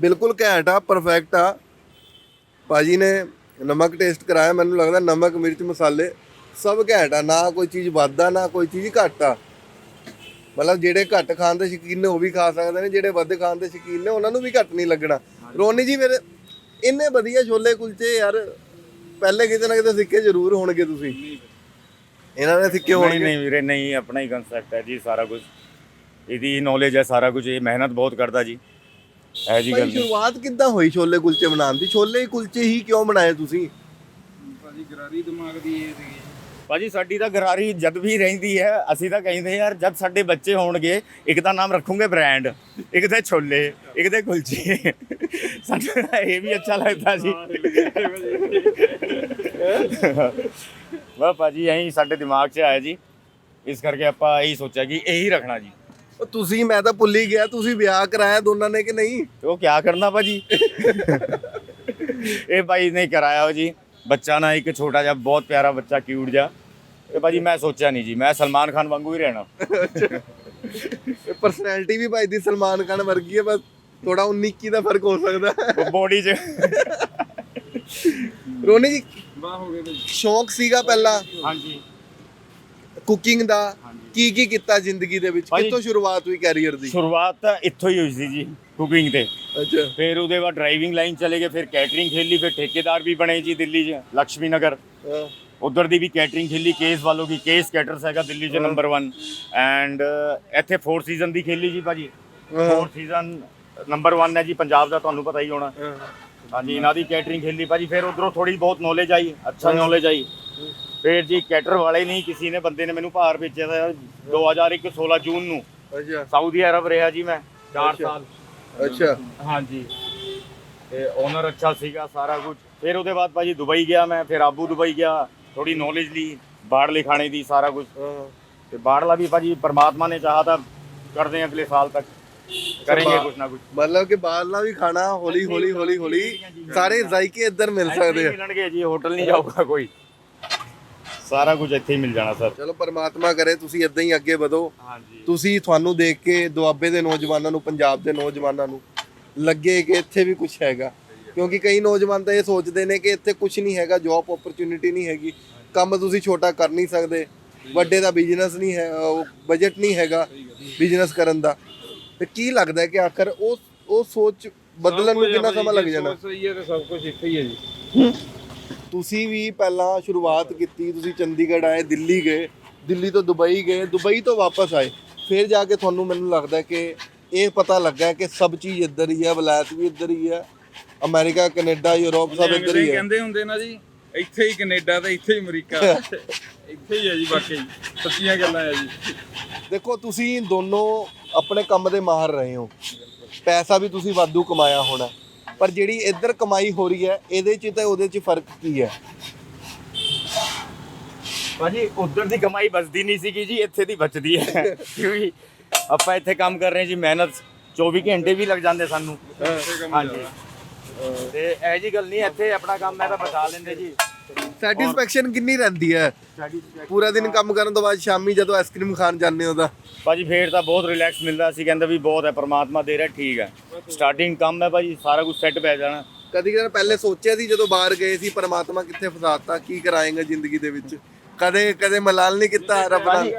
ਬਿਲਕੁਲ ਘੈਂਟ ਆ ਪਰਫੈਕਟ ਆ। ਭਾਜੀ ਨੇ ਨਮਕ ਟੇਸਟ ਕਰਾਇਆ ਮੈਨੂੰ ਲੱਗਦਾ ਨਮਕ ਮਿਰਚ ਮਸਾਲੇ ਸਭ ਘੈਂਟ ਆ ਨਾ ਕੋਈ ਚੀਜ਼ ਵੱਧ ਆ ਨਾ ਕੋਈ ਚੀਜ਼ ਘੱਟ ਆ। ਮਤਲਬ ਜਿਹੜੇ ਘੱਟ ਖਾਣ ਦੇ ਸ਼ੌਕੀਨ ਨੇ ਉਹ ਵੀ ਖਾ ਸਕਦੇ ਨੇ ਜਿਹੜੇ ਵੱਧ ਖਾਣ ਦੇ ਸ਼ੌਕੀਨ ਨੇ ਉਹਨਾਂ ਨੂੰ ਵੀ ਘੱਟ ਨਹੀਂ ਲੱਗਣਾ। ਰੋਨੀ ਜੀ ਫਿਰ ਇੰਨੇ ਵਧੀਆ ਛੋਲੇ ਕੁਲਚੇ ਯਾਰ ਪਹਿਲੇ ਕਿਤੇ ਨਾ ਕਿਤੇ ਸਿੱਕੇ ਜ਼ਰੂਰ ਹੋਣਗੇ ਤੁਸੀਂ। ਇਹਨਾਂ ਨੇ ਸਿੱਕੇ ਨਹੀਂ ਹੋਣਗੇ। ਨਹੀਂ ਵੀਰੇ ਨਹੀਂ ਆਪਣਾ ਹੀ ਕਨਸੈਪਟ ਹੈ ਜੀ ਸਾਰਾ ਕੁਝ ਇਹਦੀ ਨੌਲੇਜ ਹੈ ਸਾਰਾ ਕੁਝ ਇਹ ਮਿਹਨਤ ਬਹੁਤ ਕਰਦਾ ਜੀ। ਇਹ ਜੀ ਗੱਲ ਸ਼ੁਰੂਆਤ ਕਿੱਦਾਂ ਹੋਈ ਛੋਲੇ ਕੁਲਚੇ ਬਣਾਉਣ ਦੀ? ਛੋਲੇ ਕੁਲਚੇ ਹੀ ਕਿਉਂ ਬਣਾਏ ਤੁਸੀਂ? ਭਾਜੀ ਗਰਾਰੀ ਦਿਮਾਗ ਦੀ ਇਹ ਸੀਗੀ ਭਾਜੀ ਸਾਡੀ ਤਾਂ ਗਰਾਰੀ ਜਦ ਵੀ ਰਹਿੰਦੀ ਹੈ ਅਸੀਂ ਤਾਂ ਕਹਿੰਦੇ ਯਾਰ ਜਦ ਸਾਡੇ ਬੱਚੇ ਹੋਣਗੇ ਇੱਕ ਦਾ ਨਾਮ ਰੱਖੂਗੇ ਬ੍ਰਾਂਡ ਇੱਕ ਦੇ ਛੋਲੇ ਇੱਕ ਦੇ ਕੁਲਚੇ। ਸਾਨੂੰ ਤਾਂ ਇਹ ਵੀ ਅੱਛਾ ਲੱਗਦਾ ਜੀ ਵਾਹ ਭਾਜੀ ਐਂ ਸਾਡੇ ਦਿਮਾਗ 'ਚ ਆਇਆ ਜੀ। ਇਸ ਕਰਕੇ ਆਪਾਂ ਇਹੀ ਸੋਚਿਆ ਕਿ ਇਹੀ ਰੱਖਣਾ ਜੀ। ਤੁਸੀਂ ਮੈਂ ਤਾਂ ਭੁੱਲ ਹੀ ਗਿਆ ਤੁਸੀਂ ਵਿਆਹ ਕਰਾਇਆ ਦੋਨਾਂ ਨੇ ਕਿ ਨਹੀਂ? ਤੇ ਉਹ ਕਿਆ ਕਰਨਾ ਭਾਜੀ? ਇਹ ਭਾਈ ਨੇ ਕਰਾਇਆ ਹੋ ਜੀ। ਬੱਚਾ ਨਾ ਇੱਕ ਛੋਟਾ ਜਿਹਾ ਬਹੁਤ ਪਿਆਰਾ ਬੱਚਾ ਕਿਊਟ ਜਿਹਾ। ਇਹ ਭਾਜੀ ਮੈਂ ਸੋਚਿਆ ਨਹੀਂ ਜੀ ਮੈਂ ਸਲਮਾਨ ਖਾਨ ਵਾਂਗੂ ਹੀ ਰਹਿਣਾ। ਪਰਸਨੈਲਿਟੀ ਵੀ ਭਾਈ ਦੀ ਸਲਮਾਨ ਖਾਨ ਵਰਗੀ ਹੈ ਬਸ ਥੋੜਾ 19 21 ਦਾ ਫ਼ਰਕ ਹੋ ਸਕਦਾ। ਹੈ। ਬੋਡੀ 'ਚ। ਰੋਨੀ ਜੀ ਵਾਹ ਹੋ ਗਏ ਭਾਜੀ ਸ਼ੌਂਕ ਸੀਗਾ ਪਹਿਲਾਂ? ਹਾਂਜੀ। ਕੁਕਿੰਗ ਦਾ। ਕੀ ਕੀ ਕੀਤਾ ਜ਼ਿੰਦਗੀ ਦੇ ਵਿੱਚ? ਕਿੱਥੋਂ ਸ਼ੁਰੂਆਤ ਹੋਈ ਕੈਰੀਅਰ ਦੀ? ਸ਼ੁਰੂਆਤ ਤਾਂ ਇੱਥੋਂ ਹੀ ਹੋਈ ਸੀ ਜੀ। ਕੁਕਿੰਗ ਤੇ। ਅੱਛਾ। ਫਿਰ ਉਹਦੇ ਬਾਅਦ ਡਰਾਈਵਿੰਗ ਲਾਈਨ ਚਲੇ ਗਏ ਫਿਰ ਕੈਟਰਿੰਗ ਖੇਲੀ ਫਿਰ ਠੇਕੇਦਾਰ ਵੀ ਬਣੇ ਜੀ ਦਿੱਲੀ 'ਚ ਲక్ష్ਮੀ ਨਗਰ। ਉਧਰ ਦੀ ਵੀ ਕੈਟਰਿੰਗ ਖੇਲੀ ਕੇਸ ਵਾਲੋ ਕੀ ਕੇਸ ਕੈਟਰਸ ਹੈਗਾ ਦਿੱਲੀ 'ਚ ਨੰਬਰ 1 ਐਂਡ ਇੱਥੇ 4 ਸੀਜ਼ਨ ਦੀ ਖੇਲੀ ਜੀ ਭਾਜੀ। ਹਾਂ। 4 ਸੀਜ਼ਨ ਨੰਬਰ 1 ਹੈ ਜੀ ਪੰਜਾਬ ਦਾ ਤੁਹਾਨੂੰ ਪਤਾ ਹੀ ਹੋਣਾ। ਹਾਂਜੀ ਇਹਨਾਂ ਦੀ ਕੈਟਰਿੰਗ ਖੇਲੀ ਭਾਜੀ ਫਿਰ ਉਧਰੋਂ ਥੋੜੀ ਬਹੁਤ ਨੌਲੇਜ ਆਈ ਅੱਛਾ ਨੌਲੇਜ ਆਈ। ਫਿਰ ਜੀ ਕੈਟਰ ਵਾਲੇ ਨਹੀਂ ਕਿਸੇ ਨੇ ਬੰਦੇ ਨੇ ਮੈਨੂੰ ਭਾਰ ਭੇਜਿਆ ਦਾ 2001 16 ਜੂਨ ਨੂੰ। ਅੱਛਾ। ਸਾਊਦੀ ਅਰਬ ਰਿਹਾ ਜੀ ਮੈਂ 4 ਅੱਛਾ। ਸਾਲ। ਅੱਛਾ। ਹਾਂਜੀ। ਤੇ ਓਨਰ ਅੱਛਾ ਸੀਗਾ ਸਾਰਾ ਕੁਝ ਫਿਰ ਉਹਦੇ ਬਾਅਦ ਭਾਜੀ ਦੁਬਈ ਗਿਆ ਮੈਂ ਫਿਰ ਆਬੂ ਦੁਬਈ ਗਿਆ। ਥੋੜੀ ਨੌਲੇਜ ਲਈ ਬਾਹਰਲੇ ਖਾਣੇ ਦੀ ਸਾਰਾ ਕੁਝ। ਤੇ ਬਾਹਰਲਾ ਵੀ ਭਾਜੀ ਪਰਮਾਤਮਾ ਨੇ ਚਾਹਾ ਤਾਂ ਕਰਦੇ ਹਾਂ ਅਗਲੇ ਸਾਲ ਤੱਕ। ਬਾ- ਕੁਝ ਨਾ ਕੁਝ ਮਤਲਬ ਕਿ ਬਾਹਰਲਾ ਵੀ ਖਾਣਾ ਹੌਲੀ ਹੌਲੀ ਹੌਲੀ ਹੌਲੀ ਸਾਰੇ ਜ਼ਾਇਕੇ ਇੱਧਰ ਮਿਲ ਸਕਦੇ ਆ। ਮਿਲਣਗੇ ਜੀ ਹੋਟਲ ਨਹੀਂ ਜਾਊਗਾ ਕੋਈ। ਸਾਰਾ ਕੁਝ ਇੱਥੇ ਹੀ ਮਿਲ ਜਾਣਾ ਸਰ। ਚਲੋ ਪਰਮਾਤਮਾ ਕਰੇ ਤੁਸੀਂ ਇਦਾਂ ਹੀ ਅੱਗੇ ਵਧੋ। ਹਾਂਜੀ। ਤੁਸੀਂ ਤੁਹਾਨੂੰ ਦੇਖ ਕੇ ਦੁਆਬੇ ਦੇ ਨੌਜਵਾਨਾਂ ਨੂੰ ਪੰਜਾਬ ਦੇ ਨੌਜਵਾਨਾਂ ਨੂੰ ਲੱਗੇ ਕਿ ਇੱਥੇ ਵੀ ਕੁਝ ਹੈਗਾ। ਕਿਉਂਕਿ ਕਈ ਨੌਜਵਾਨ ਤਾਂ ਇਹ ਸੋਚਦੇ ਨੇ ਕਿ ਇੱਥੇ ਕੁਝ ਨਹੀਂ ਹੈਗਾ ਜੌਬ ਓਪਰਚ्युनिटी ਨਹੀਂ ਹੈਗੀ। ਕੰਮ ਤੁਸੀਂ ਛੋਟਾ ਕਰ ਨਹੀਂ ਸਕਦੇ। ਵੱਡੇ ਦਾ ਬਿਜ਼ਨਸ ਨਹੀਂ ਹੈ ਬਜਟ ਨਹੀਂ ਹੈਗਾ ਬਿਜ਼ਨਸ ਕਰਨ ਦਾ। ਤੇ ਕੀ ਲੱਗਦਾ ਕਿ ਆਖਰ ਉਹ ਉਹ ਸੋਚ ਬਦਲਣ ਨੂੰ ਕਿੰਨਾ ਸਮਾਂ ਲੱਗ ਜਾਣਾ? ਸਹੀ ਹੈ ਤਾਂ ਸਭ ਕੁਝ ਇੱਥੇ ਹੀ ਹੈ ਜੀ। ਤੁਸੀਂ ਵੀ ਪਹਿਲਾਂ ਸ਼ੁਰੂਆਤ ਕੀਤੀ ਤੁਸੀਂ ਚੰਡੀਗੜ੍ਹ ਆਏ ਦਿੱਲੀ ਗਏ ਦਿੱਲੀ ਤੋਂ ਦੁਬਈ ਗਏ ਦੁਬਈ ਤੋਂ ਵਾਪਸ ਆਏ। ਫਿਰ ਜਾ ਕੇ ਤੁਹਾਨੂੰ ਮੈਨੂੰ ਲੱਗਦਾ ਕਿ ਇਹ ਪਤਾ ਲੱਗਾ ਕਿ ਸਭ ਚੀਜ਼ ਇੱਧਰ ਹੀ ਹੈ ਵਲਾਇਤ ਵੀ ਇੱਧਰ ਹੀ ਹੈ ਅਮਰੀਕਾ ਕੈਨੇਡਾ ਯੂਰਪ ਸਭ ਇੱਧਰ ਹੀ ਹੈ। ਕਹਿੰਦੇ ਹੁੰਦੇ ਨਾ ਜੀ ਇੱਥੇ ਹੀ ਕੈਨੇਡਾ ਤੇ ਇੱਥੇ ਹੀ ਅਮਰੀਕਾ। ਇੱਥੇ ਹੀ ਹੈ ਜੀ ਵਾਕਈ ਸੱਚੀਆਂ ਗੱਲਾਂ ਹੈ ਜੀ। ਦੇਖੋ ਤੁਸੀਂ ਦੋਨੋਂ ਆਪਣੇ ਕੰਮ ਦੇ ਮਾਹਰ ਰਹੇ ਹੋ। ਪੈਸਾ ਵੀ ਤੁਸੀਂ ਵਾਧੂ ਕਮਾਇਆ ਹੋਣਾ। ਪਰ ਜਿਹੜੀ ਇੱਧਰ ਕਮਾਈ ਹੋ ਰਹੀ ਹੈ ਇਹਦੇ 'ਚ ਤੇ ਉਹਦੇ 'ਚ ਫ਼ਰਕ ਕੀ ਹੈ? ਭਾਜੀ ਉਧਰ ਦੀ ਕਮਾਈ ਬਚਦੀ ਨਹੀਂ ਸੀਗੀ ਜੀ ਇੱਥੇ ਦੀ ਬਚਦੀ ਹੈ। ਕਿਉਂਕਿ ਆਪਾਂ ਇੱਥੇ ਕੰਮ ਕਰ ਰਹੇ ਜੀ ਮਿਹਨਤ 24 ਘੰਟੇ ਵੀ ਲੱਗ ਜਾਂਦੇ ਸਾਨੂੰ। ਹਾਂਜੀ। ਤੇ ਇਹ ਜੀ ਗੱਲ ਨਹੀਂ ਇੱਥੇ ਆਪਣਾ ਕੰਮ ਮੈਂ ਤਾਂ ਬਚਾ ਲੈਂਦੇ ਜੀ। ਸੈਟੀਸਫੈਕਸ਼ਨ ਕਿੰਨੀ ਰਹਿੰਦੀ ਹੈ? ਪੂਰਾ ਦਿਨ ਕੰਮ ਕਰਨ ਤੋਂ ਬਾਅਦ ਸ਼ਾਮੀ ਜਦੋਂ ਆਈਸਕ੍ਰੀਮ ਖਾਣ ਜਾਂਦੇ ਹੋ ਤਾਂ? ਭਾਜੀ ਫੇਰ ਤਾਂ ਬਹੁਤ ਰਿਲੈਕਸ ਮਿਲਦਾ ਸੀ ਕਹਿੰਦਾ ਵੀ ਬਹੁਤ ਹੈ ਪ੍ਰਮਾਤਮਾ ਦੇ ਰਿਹਾ ਠੀਕ ਹੈ। ਸਟਾਰਟਿੰਗ ਕੰਮ ਹੈ ਭਾਜੀ ਸਾਰਾ ਕੁਝ ਸੈੱਟ ਪੈ ਜਾਣਾ। ਕਦੀ ਕਦੇ ਪਹਿਲੇ ਸੋਚਿਆ ਸੀ ਜਦੋਂ ਬਾਹਰ ਗਏ ਸੀ ਪਰਮਾਤਮਾ ਕਿੱਥੇ ਫਸਾਤਾ ਕੀ ਕਰਾਏਗਾ ਜ਼ਿੰਦਗੀ ਦੇ ਵਿੱਚ? ਕਦੇ ਕਦੇ ਮਲਾਲ ਨਹੀਂ ਕੀਤਾ ਰੱਬ ਨਾਲ।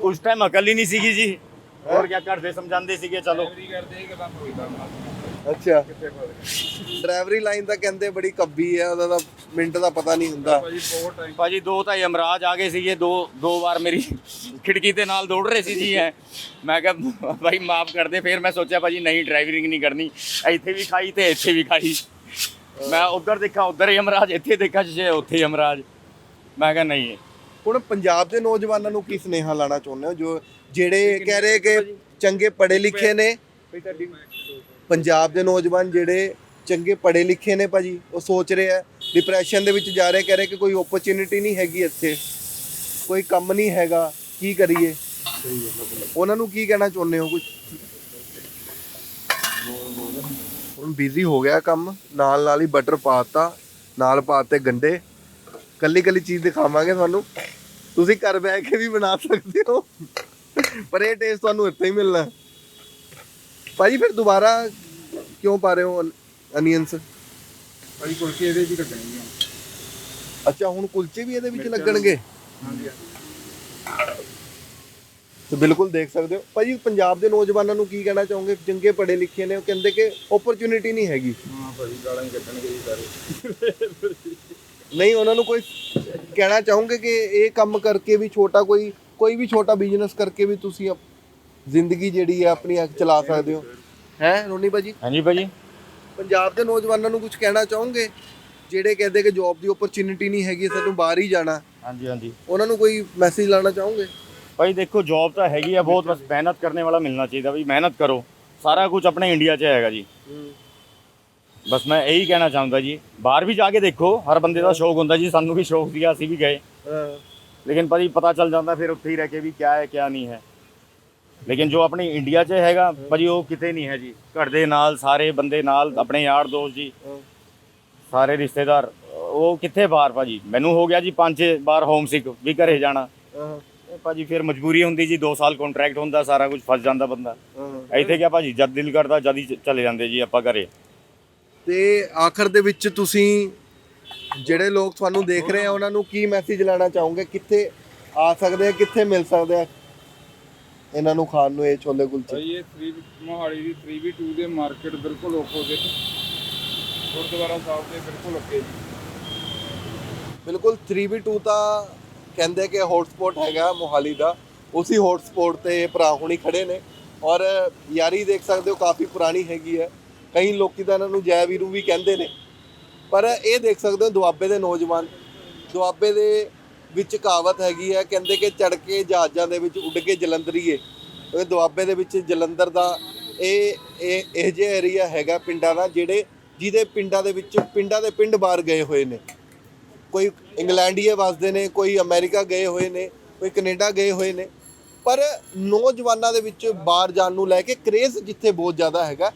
ਉਸ ਟਾਈਮ ਅਕਲ ਹੀ ਨਹੀਂ ਸੀਗੀ ਜੀ। ਹੋਰ ਕੀ ਕਰਦੇ ਸਮਝਾਉਂਦੇ ਸੀਗੇ ਚਲੋ। ਅੱਛਾ। ਡਰਾਈਵਰੀ ਲਾਈਨ ਤਾਂ ਕਹਿੰਦੇ ਬੜੀ ਕੱਬੀ ਹੈ ਉਹਦਾ ਤਾਂ ਮਿੰਟ ਦਾ ਪਤਾ ਨਹੀਂ ਹੁੰਦਾ। ਭਾਜੀ ਦੋ ਤਾਂ ਯਮਰਾਜ ਆ ਗਏ ਸੀਗੇ ਦੋ ਦੋ ਵਾਰ ਮੇਰੀ ਖਿੜਕੀ ਦੇ ਨਾਲ ਦੌੜ ਰਹੇ ਸੀ ਜੀ ਐ ਮੈਂ ਕਿਹਾ ਭਾਈ ਮਾਫ ਕਰ ਦੇ ਫਿਰ ਮੈਂ ਸੋਚਿਆ ਭਾਜੀ ਨਹੀਂ ਡਰਾਈਵਿੰਗ ਨਹੀਂ ਕਰਨੀ। ਇੱਥੇ ਵੀ ਖਾਈ ਤੇ ਇੱਥੇ ਵੀ ਖਾਈ। ਮੈਂ ਉਧਰ ਦੇਖਾ ਉਧਰ ਯਮਰਾਜ ਇੱਥੇ ਦੇਖਾ ਜੇ ਉੱਥੇ ਯਮਰਾਜ। ਮੈਂ ਕਿਹਾ ਨਹੀਂ। ਹੁਣ ਪੰਜਾਬ ਦੇ ਨੌਜਵਾਨਾਂ ਨੂੰ ਕੀ ਸੁਨੇਹਾ ਲਾਣਾ ਚਾਹੁੰਦੇ ਹੋ? ਜੋ ਜਿਹੜੇ ਕਹਿ ਰਹੇ ਕਿ ਚੰਗੇ ਪੜ੍ਹੇ ਲਿਖੇ ਨੇ। ਪੰਜਾਬ ਦੇ ਨੌਜਵਾਨ ਜਿਹੜੇ ਚੰਗੇ ਪੜ੍ਹੇ ਲਿਖੇ ਨੇ ਭਾਜੀ, ਉਹ ਸੋਚ ਰਹੇ ਆ ਡਿਪਰੈਸ਼ਨ ਦੇ ਵਿੱਚ ਜਾ ਰਹੇ, ਕਹਿ ਕਿ ਕੋਈ ਓਪਰਚ्युनिटी ਨਹੀਂ ਹੈਗੀ ਇੱਥੇ, ਕੋਈ ਕੰਮ ਨਹੀਂ ਹੈਗਾ, ਕੀ ਕਰੀਏ? ਉਹਨਾਂ ਨੂੰ ਕੀ ਕਹਿਣਾ ਚਾਹੁੰਦੇ ਹੋ ਕੁਝ ਹੁਣ ਬਿਜ਼ੀ ਹੋ ਗਿਆ ਕੰਮ, ਨਾਲ ਨਾਲ ਹੀ ਬਟਰ ਪਾਤਾ ਨਾਲ ਪਾਤੇ ਗੰਡੇ, ਕੱਲੀ ਕੱਲੀ ਚੀਜ਼ ਦਿਖਾਵਾਂਗੇ ਤੁਹਾਨੂੰ। ਤੁਸੀਂ ਘਰ ਬੈ ਕੇ ਵੀ ਬਣਾ ਸਕਦੇ ਹੋ, ਪਰ ਇਹ ਟੇਸਟ ਤੁਹਾਨੂੰ ਇੱਥੇ ਹੀ ਮਿਲਣਾ। ਭਾਜੀ ਫਿਰ ਦੁਬਾਰਾ ਕਿਉਂ ਪਾ ਰਹੇ ਹੋ ਅਨੀਅਨਸ? ਭਾਜੀ ਕੁਲਚੇ ਇਹਦੇ ਵਿੱਚ ਕੱਟਣੇ ਅੱਛਾ ਹੁਣ ਕੁਲਚੇ ਵੀ ਇਹਦੇ ਵਿੱਚ ਲੱਗਣਗੇ? ਹਾਂਜੀ ਤੇ ਬਿਲਕੁਲ ਦੇਖ ਸਕਦੇ ਹੋ। ਭਾਜੀ ਪੰਜਾਬ ਦੇ ਨੌਜਵਾਨਾਂ ਨੂੰ ਕੀ ਕਹਿਣਾ ਚਾਹੋਗੇ? ਚੰਗੇ ਪੜੇ ਲਿਖੇ ਨੇ ਉਹ ਕਹਿੰਦੇ ਕਿ ਓਪਰਚ्युनिटी ਨਹੀਂ ਹੈਗੀ। ਨਹੀਂ ਉਹਨਾਂ ਨੂੰ ਕੋਈ ਕਹਿਣਾ ਚਾਹੋਗੇ ਕਿ ਇਹ ਕੰਮ ਕਰਕੇ ਵੀ ਛੋਟਾ ਕੋਈ ਕੋਈ ਵੀ ਛੋਟਾ ਬਿਜ਼ਨਸ ਕਰਕੇ ਵੀ ਤੁਸੀਂ ਜ਼ਿੰਦਗੀ ਜਿਹੜੀ ਹੈ ਆਪਣੀ ਅੱਖ ਚਲਾ ਸਕਦੇ ਹੋ। ਹੈ ਰੋਨੀ ਭਾਜੀ? ਹਾਂਜੀ ਭਾਜੀ। ਪੰਜਾਬ ਦੇ ਨੌਜਵਾਨਾਂ ਨੂੰ ਕੁਝ ਕਹਿਣਾ ਚਾਹੋਗੇ? ਜਿਹੜੇ ਕਹਿੰਦੇ ਕਿ ਜੌਬ ਦੀ ਓਪਰਚੁਨਿਟੀ ਨਹੀਂ ਹੈਗੀ ਸਾਨੂੰ ਬਾਹਰ ਹੀ ਜਾਣਾ। ਹਾਂਜੀ ਹਾਂਜੀ। ਉਹਨਾਂ ਨੂੰ ਕੋਈ ਮੈਸੇਜ ਲਾਣਾ ਚਾਹੋਗੇ? ਭਾਈ ਦੇਖੋ ਜੌਬ ਤਾਂ ਹੈਗੀ ਆ ਬਹੁਤ ਬਸ ਮਿਹਨਤ ਕਰਨ ਵਾਲਾ ਮਿਲਣਾ ਚਾਹੀਦਾ ਵੀ ਮਿਹਨਤ ਕਰੋ। ਸਾਰਾ ਕੁਝ ਆਪਣੇ ਇੰਡੀਆ 'ਚ ਹੈਗਾ ਜੀ। ਬਸ ਮੈਂ ਇਹੀ ਕਹਿਣਾ ਚਾਹੁੰਦਾ ਜੀ ਬਾਹਰ ਵੀ ਜਾ ਕੇ ਦੇਖੋ ਹਰ ਬੰਦੇ ਦਾ ਸ਼ੌਕ ਹੁੰਦਾ ਜੀ ਸਾਨੂੰ ਵੀ ਸ਼ੌਕ ਸੀਗਾ ਅਸੀਂ ਵੀ ਗਏ। ਲੇਕਿਨ ਭਾਜੀ ਪਤਾ ਚੱਲ ਜਾਂਦਾ ਫਿਰ ਉੱਥੇ ਹੀ ਰਹਿ ਕੇ ਵੀ ਕਿਆ ਹੈ ਕਿਆ ਨਹੀਂ ਹੈ। ਲੇਕਿਨ ਜੋ ਆਪਣੀ ਇੰਡੀਆ 'ਚ ਹੈਗਾ ਭਾਜੀ ਉਹ ਕਿਤੇ ਨਹੀਂ ਹੈ ਜੀ। ਘਰ ਦੇ ਨਾਲ ਸਾਰੇ ਬੰਦੇ ਨਾਲ ਆਪਣੇ ਯਾਰ ਦੋਸਤ ਜੀ। ਸਾਰੇ ਰਿਸ਼ਤੇਦਾਰ ਉਹ ਕਿੱਥੇ ਬਾਹਰ ਭਾਜੀ? ਮੈਨੂੰ ਹੋ ਗਿਆ ਜੀ ਪੰਜ ਛੇ ਬਾਰ ਹੋਮ ਸਿਕ ਵੀ ਘਰੇ ਜਾਣਾ। ਭਾਜੀ ਫਿਰ ਮਜਬੂਰੀ ਹੁੰਦੀ ਜੀ 2 ਸਾਲ ਕੰਟਰੈਕਟ ਹੁੰਦਾ ਸਾਰਾ ਕੁਝ ਫਸ ਜਾਂਦਾ ਬੰਦਾ। ਇੱਥੇ ਕਿਆ ਭਾਜੀ? ਜਦ ਦਿਲ ਕਰਦਾ ਜਦ ਹੀ ਚਲੇ ਜਾਂਦੇ ਜੀ ਆਪਾਂ ਘਰੇ। ਤੇ ਆਖਰ ਦੇ ਵਿੱਚ ਤੁਸੀਂ ਜਿਹੜੇ ਲੋਕ ਤੁਹਾਨੂੰ ਦੇਖ ਰਹੇ ਆ ਉਹਨਾਂ ਨੂੰ ਕੀ ਮੈਸੇਜ ਲਾਣਾ ਚਾਹੋਗੇ? ਕਿੱਥੇ ਆ ਸਕਦੇ ਆ ਕਿੱਥੇ ਮਿਲ ਸਕਦੇ ਆ? ਇਹਨਾਂ ਨੂੰ ਖਾਣ ਨੂੰ ਇਹ ਛੋਲੇ ਕੁਲਚੇ। ਇਹ 3 ਮੋਹਾਲੀ ਦੀ 3v2 ਦੇ ਮਾਰਕੀਟ ਬਿਲਕੁਲ ਆਪੋਜ਼ਿਟ ਗੁਰਦੁਆਰਾ ਸਾਹਿਬ ਦੇ ਬਿਲਕੁਲ ਅੱਗੇ ਜੀ। ਬਿਲਕੁਲ 3v2 ਤਾਂ ਕਹਿੰਦੇ ਕਿ ਹੌਟਸਪੌਟ ਹੈਗਾ ਮੋਹਾਲੀ ਦਾ। ਉਸੇ ਹੌਟਸਪੌਟ ਤੇ ਭਰਾ ਹੁਣੀ ਖੜੇ ਨੇ। ਔਰ ਯਾਰੀ ਦੇਖ ਸਕਦੇ ਹੋ ਕਾਫੀ ਪੁਰਾਣੀ ਹੈਗੀ ਹੈ। ਕਈ ਲੋਕੀ ਤਾਂ ਇਹਨਾਂ ਨੂੰ ਜੈ ਵੀਰੂ ਵੀ ਕਹਿੰਦੇ ਨੇ। ਪਰ ਇਹ ਦੇਖ ਸਕਦੇ ਹੋ ਦੁਆਬੇ ਦੇ ਨੌਜਵਾਨ। ਦੁਆਬੇ ਦੇ ਵਿੱਚ ਕਹਾਵਤ ਹੈਗੀ ਹੈ, ਕਹਿੰਦੇ ਕਿ ਚੜ ਕੇ ਜਹਾਜ਼ਾਂ ਦੇ ਵਿੱਚ ਉੱਡ ਕੇ ਜਲੰਧਰੀਏ। ਉਹ ਦੁਆਬੇ ਦੇ ਵਿੱਚ ਜਲੰਧਰ ਦਾ ਇਹ ਇਹ ਇਹ ਜਿਹਾ ਏਰੀਆ ਹੈਗਾ ਪਿੰਡਾਂ ਦਾ, ਜਿਹੜੇ, ਜਿਹਦੇ ਪਿੰਡਾਂ ਦੇ ਵਿੱਚ, ਪਿੰਡਾਂ ਦੇ ਪਿੰਡ ਬਾਹਰ ਗਏ ਹੋਏ ਨੇ। ਕੋਈ ਇੰਗਲੈਂਡੀਏ ਵਸਦੇ ਨੇ, ਕੋਈ ਅਮਰੀਕਾ ਗਏ ਹੋਏ ਨੇ, ਕੋਈ ਕੈਨੇਡਾ ਗਏ ਹੋਏ ਨੇ। ਪਰ ਨੌਜਵਾਨਾਂ ਦੇ ਵਿੱਚ ਬਾਹਰ ਜਾਣ ਨੂੰ ਲੈ ਕੇ ਕ੍ਰੇਜ਼ ਜਿੱਥੇ ਬਹੁਤ ਜ਼ਿਆਦਾ ਹੈਗਾ,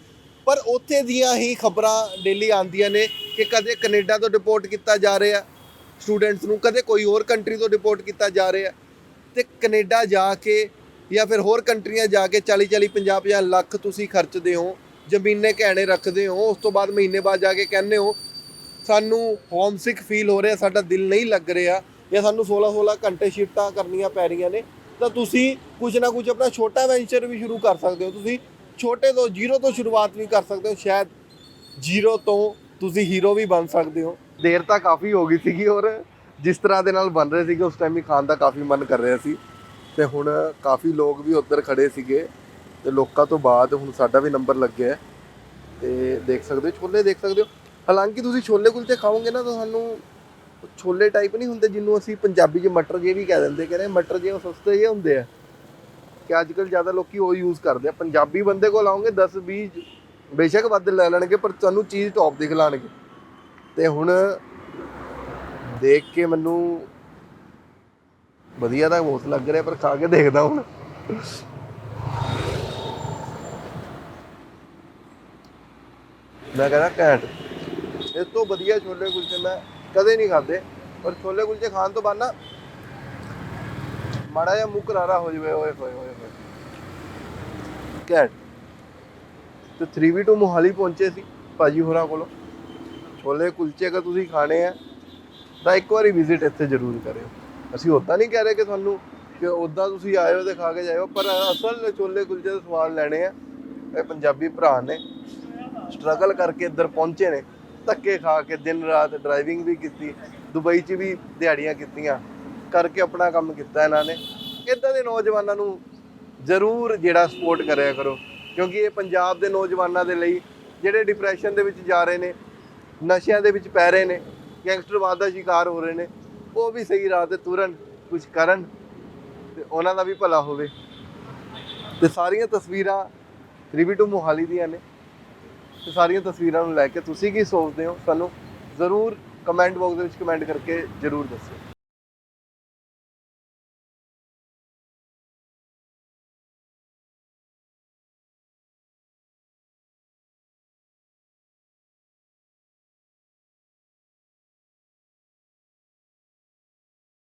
ਪਰ ਉੱਥੇ ਦੀਆਂ ਹੀ ਖਬਰਾਂ ਡੇਲੀ ਆਉਂਦੀਆਂ ਨੇ ਕਿ ਕਦੇ ਕੈਨੇਡਾ ਤੋਂ ਡਿਪੋਰਟ ਕੀਤਾ ਜਾ ਰਿਹਾ। ਸਟੂਡੈਂਟਸ ਨੂੰ ਕਦੇ ਕੋਈ ਹੋਰ ਕੰਟਰੀ ਤੋਂ ਡਿਪੋਰਟ ਕੀਤਾ ਜਾ ਰਿਹਾ। ਤੇ ਕੈਨੇਡਾ ਜਾ ਕੇ ਜਾਂ ਫਿਰ ਹੋਰ ਕੰਟਰੀਆਂ ਜਾ ਕੇ 40 40 50 50 ਲੱਖ ਤੁਸੀਂ ਖਰਚਦੇ ਹੋ, ਜ਼ਮੀਨੇ ਘੈਣੇ ਰੱਖਦੇ ਹੋ, ਉਸ ਤੋਂ ਬਾਅਦ ਮਹੀਨੇ ਬਾਅਦ ਜਾ ਕੇ ਕਹਿੰਦੇ ਹੋ, ਸਾਨੂੰ ਹੋਮਸਿਕ ਫੀਲ ਹੋ ਰਿਹਾ, ਸਾਡਾ ਦਿਲ ਨਹੀਂ ਲੱਗ ਰਿਹਾ ਜਾਂ ਸਾਨੂੰ 16 16 ਘੰਟੇ ਸ਼ਿਫਟਾਂ ਕਰਨੀਆਂ ਪੈ ਰਹੀਆਂ ਨੇ। ਤਾਂ ਤੁਸੀਂ ਕੁਝ ਨਾ ਕੁਝ ਆਪਣਾ ਛੋਟਾ ਵੈਂਚਰ ਵੀ ਸ਼ੁਰੂ ਕਰ ਸਕਦੇ ਹੋ। ਤੁਸੀਂ ਛੋਟੇ ਤੋਂ ਜ਼ੀਰੋ ਤੋਂ ਸ਼ੁਰੂਆਤ ਵੀ ਕਰ ਸਕਦੇ ਹੋ, ਸ਼ਾਇਦ ਜ਼ੀਰੋ ਤੋਂ ਤੁਸੀਂ ਹੀਰੋ ਵੀ ਬਣ ਸਕਦੇ ਹੋ। ਦੇਰ ਤਾਂ ਕਾਫੀ ਹੋ ਗਈ ਸੀਗੀ ਔਰ ਜਿਸ ਤਰ੍ਹਾਂ ਦੇ ਨਾਲ ਬਣ ਰਹੇ ਸੀਗੇ, ਉਸ ਟਾਈਮ ਹੀ ਖਾਣ ਦਾ ਕਾਫੀ ਮਨ ਕਰ ਰਿਹਾ ਸੀ। ਤੇ ਹੁਣ ਕਾਫੀ ਲੋਕ ਵੀ ਉੱਧਰ ਖੜੇ ਸੀਗੇ। ਤੇ ਲੋਕਾਂ ਤੋਂ ਬਾਅਦ ਹੁਣ ਸਾਡਾ ਵੀ ਨੰਬਰ ਲੱਗਿਆ ਹੈ। ਤੇ ਦੇਖ ਸਕਦੇ ਹੋ, ਛੋਲੇ ਦੇਖ ਸਕਦੇ ਹੋ। ਹਾਲਾਂਕਿ ਤੁਸੀਂ ਛੋਲੇ ਕੁਲਚੇ ਖਾਓਗੇ ਨਾ ਤਾਂ ਤੁਹਾਨੂੰ ਛੋਲੇ ਟਾਈਪ ਨਹੀਂ ਹੁੰਦੇ ਜਿਹਨੂੰ ਅਸੀਂ ਪੰਜਾਬੀ 'ਚ ਮਟਰ ਜੇ ਵੀ ਕਹਿ ਦਿੰਦੇ। ਕਹਿੰਦੇ ਮਟਰ ਜੇ ਉਹ ਸਸਤੇ ਜਿਹੇ ਹੁੰਦੇ ਆ। ਕਿ ਅੱਜ ਕੱਲ ਜ਼ਿਆਦਾ ਲੋਕੀ ਉਹ ਯੂਜ਼ ਕਰਦੇ ਆ। ਪੰਜਾਬੀ ਬੰਦੇ ਕੋਲ ਆਉਂਗੇ 10 20 ਬੇਸ਼ੱਕ ਵੱਧ ਲੈ ਲੈਣਗੇ, ਪਰ ਤੁਹਾਨੂੰ ਚੀਜ਼ ਟੌਪ ਦੀ ਖਿਲਾਣਗੇ ਤੇ ਹੁਣ ਦੇਖ ਕੇ ਮੈਨੂੰ ਵਧੀਆ ਤਾਂ ਬਹੁਤ ਲੱਗ ਰਿਹਾ, ਪਰ ਖਾ ਕੇ ਦੇਖਦਾ ਹੁਣ। ਮੈਂ ਕਹਿੰਦਾ ਘੈਂਟ। ਇਸ ਤੋਂ ਵਧੀਆ ਛੋਲੇ ਕੁਲਚੇ ਮੈਂ ਕਦੇ ਨਹੀਂ ਖਾਦੇ ਪਰ ਛੋਲੇ ਕੁਲਚੇ ਖਾਣ ਤੋਂ ਬਾਅਦ ਨਾ ਮਾੜਾ ਜਿਹਾ ਮੂੰਹ ਕਰਾਰਾ ਹੋ ਜਾਵੇ, ਓਏ ਹੋਏ ਹੋਏ ਹੋਏ। ਘੈਂਟ। ਤੇ 3v2 ਮੋਹਾਲੀ ਪਹੁੰਚੇ ਸੀ ਭਾਜੀ ਹੋਰਾਂ ਕੋਲੋਂ। ਛੋਲੇ ਕੁਲਚੇ ਅਗਰ ਤੁਸੀਂ ਖਾਣੇ ਆ, ਤਾਂ ਇੱਕ ਵਾਰੀ ਵਿਜ਼ਿਟ ਇੱਥੇ ਜ਼ਰੂਰ ਕਰਿਓ। ਅਸੀਂ ਉਦਾਂ ਨਹੀਂ ਕਹਿ ਰਹੇ ਕਿ ਤੁਹਾਨੂੰ ਕਿ ਉਦਾਂ ਤੁਸੀਂ ਆਇਓ ਤੇ ਖਾ ਕੇ ਜਾਇਓ, ਪਰ ਅਸਲ ਛੋਲੇ ਕੁਲਚੇ ਦਾ ਸਵਾਦ ਲੈਣੇ ਆ। ਇਹ ਪੰਜਾਬੀ ਭਰਾ ਨੇ ਸਟਰਗਲ ਕਰਕੇ ਇੱਧਰ ਪਹੁੰਚੇ ਨੇ। ਧੱਕੇ ਖਾ ਕੇ ਦਿਨ ਰਾਤ ਡਰਾਈਵਿੰਗ ਵੀ ਕੀਤੀ, ਦੁਬਈ 'ਚ ਵੀ ਦਿਹਾੜੀਆਂ ਕੀਤੀਆਂ, ਕਰਕੇ ਆਪਣਾ ਕੰਮ ਕੀਤਾ ਇਹਨਾਂ ਨੇ। ਇਦਾਂ ਦੇ ਨੌਜਵਾਨਾਂ ਨੂੰ ਜ਼ਰੂਰ ਜਿਹੜਾ ਸਪੋਰਟ ਕਰਿਆ ਕਰੋ। ਕਿਉਂਕਿ ਇਹ ਪੰਜਾਬ ਦੇ ਨੌਜਵਾਨਾਂ ਦੇ ਲਈ ਜਿਹੜੇ ਡਿਪਰੈਸ਼ਨ ਦੇ ਵਿੱਚ ਜਾ ਰਹੇ ਨੇ, ਨਸ਼ਿਆਂ ਦੇ ਵਿੱਚ ਪੈ ਰਹੇ ਨੇ ਗੈਂਗਸਟਰਵਾਦ ਦਾ ਸ਼ਿਕਾਰ ਹੋ ਰਹੇ ਨੇ, ਉਹ ਵੀ ਸਹੀ ਰਾਹ ਤੇ ਤੁਰਨ ਕੁਝ ਕਰਨ ਤੇ ਉਹਨਾਂ ਦਾ ਵੀ ਭਲਾ ਹੋਵੇ। ਤੇ ਸਾਰੀਆਂ ਤਸਵੀਰਾਂ 3v2 ਮੋਹਾਲੀ ਦੀਆਂ ਨੇ। ਤੇ ਸਾਰੀਆਂ ਤਸਵੀਰਾਂ ਨੂੰ ਲੈ ਕੇ ਤੁਸੀਂ ਕੀ ਸੋਚਦੇ ਹੋ? ਸਾਨੂੰ ਜ਼ਰੂਰ ਕਮੈਂਟ ਬਾਕਸ ਦੇ ਵਿੱਚ ਕਮੈਂਟ ਕਰਕੇ ਜ਼ਰੂਰ ਦੱਸੋ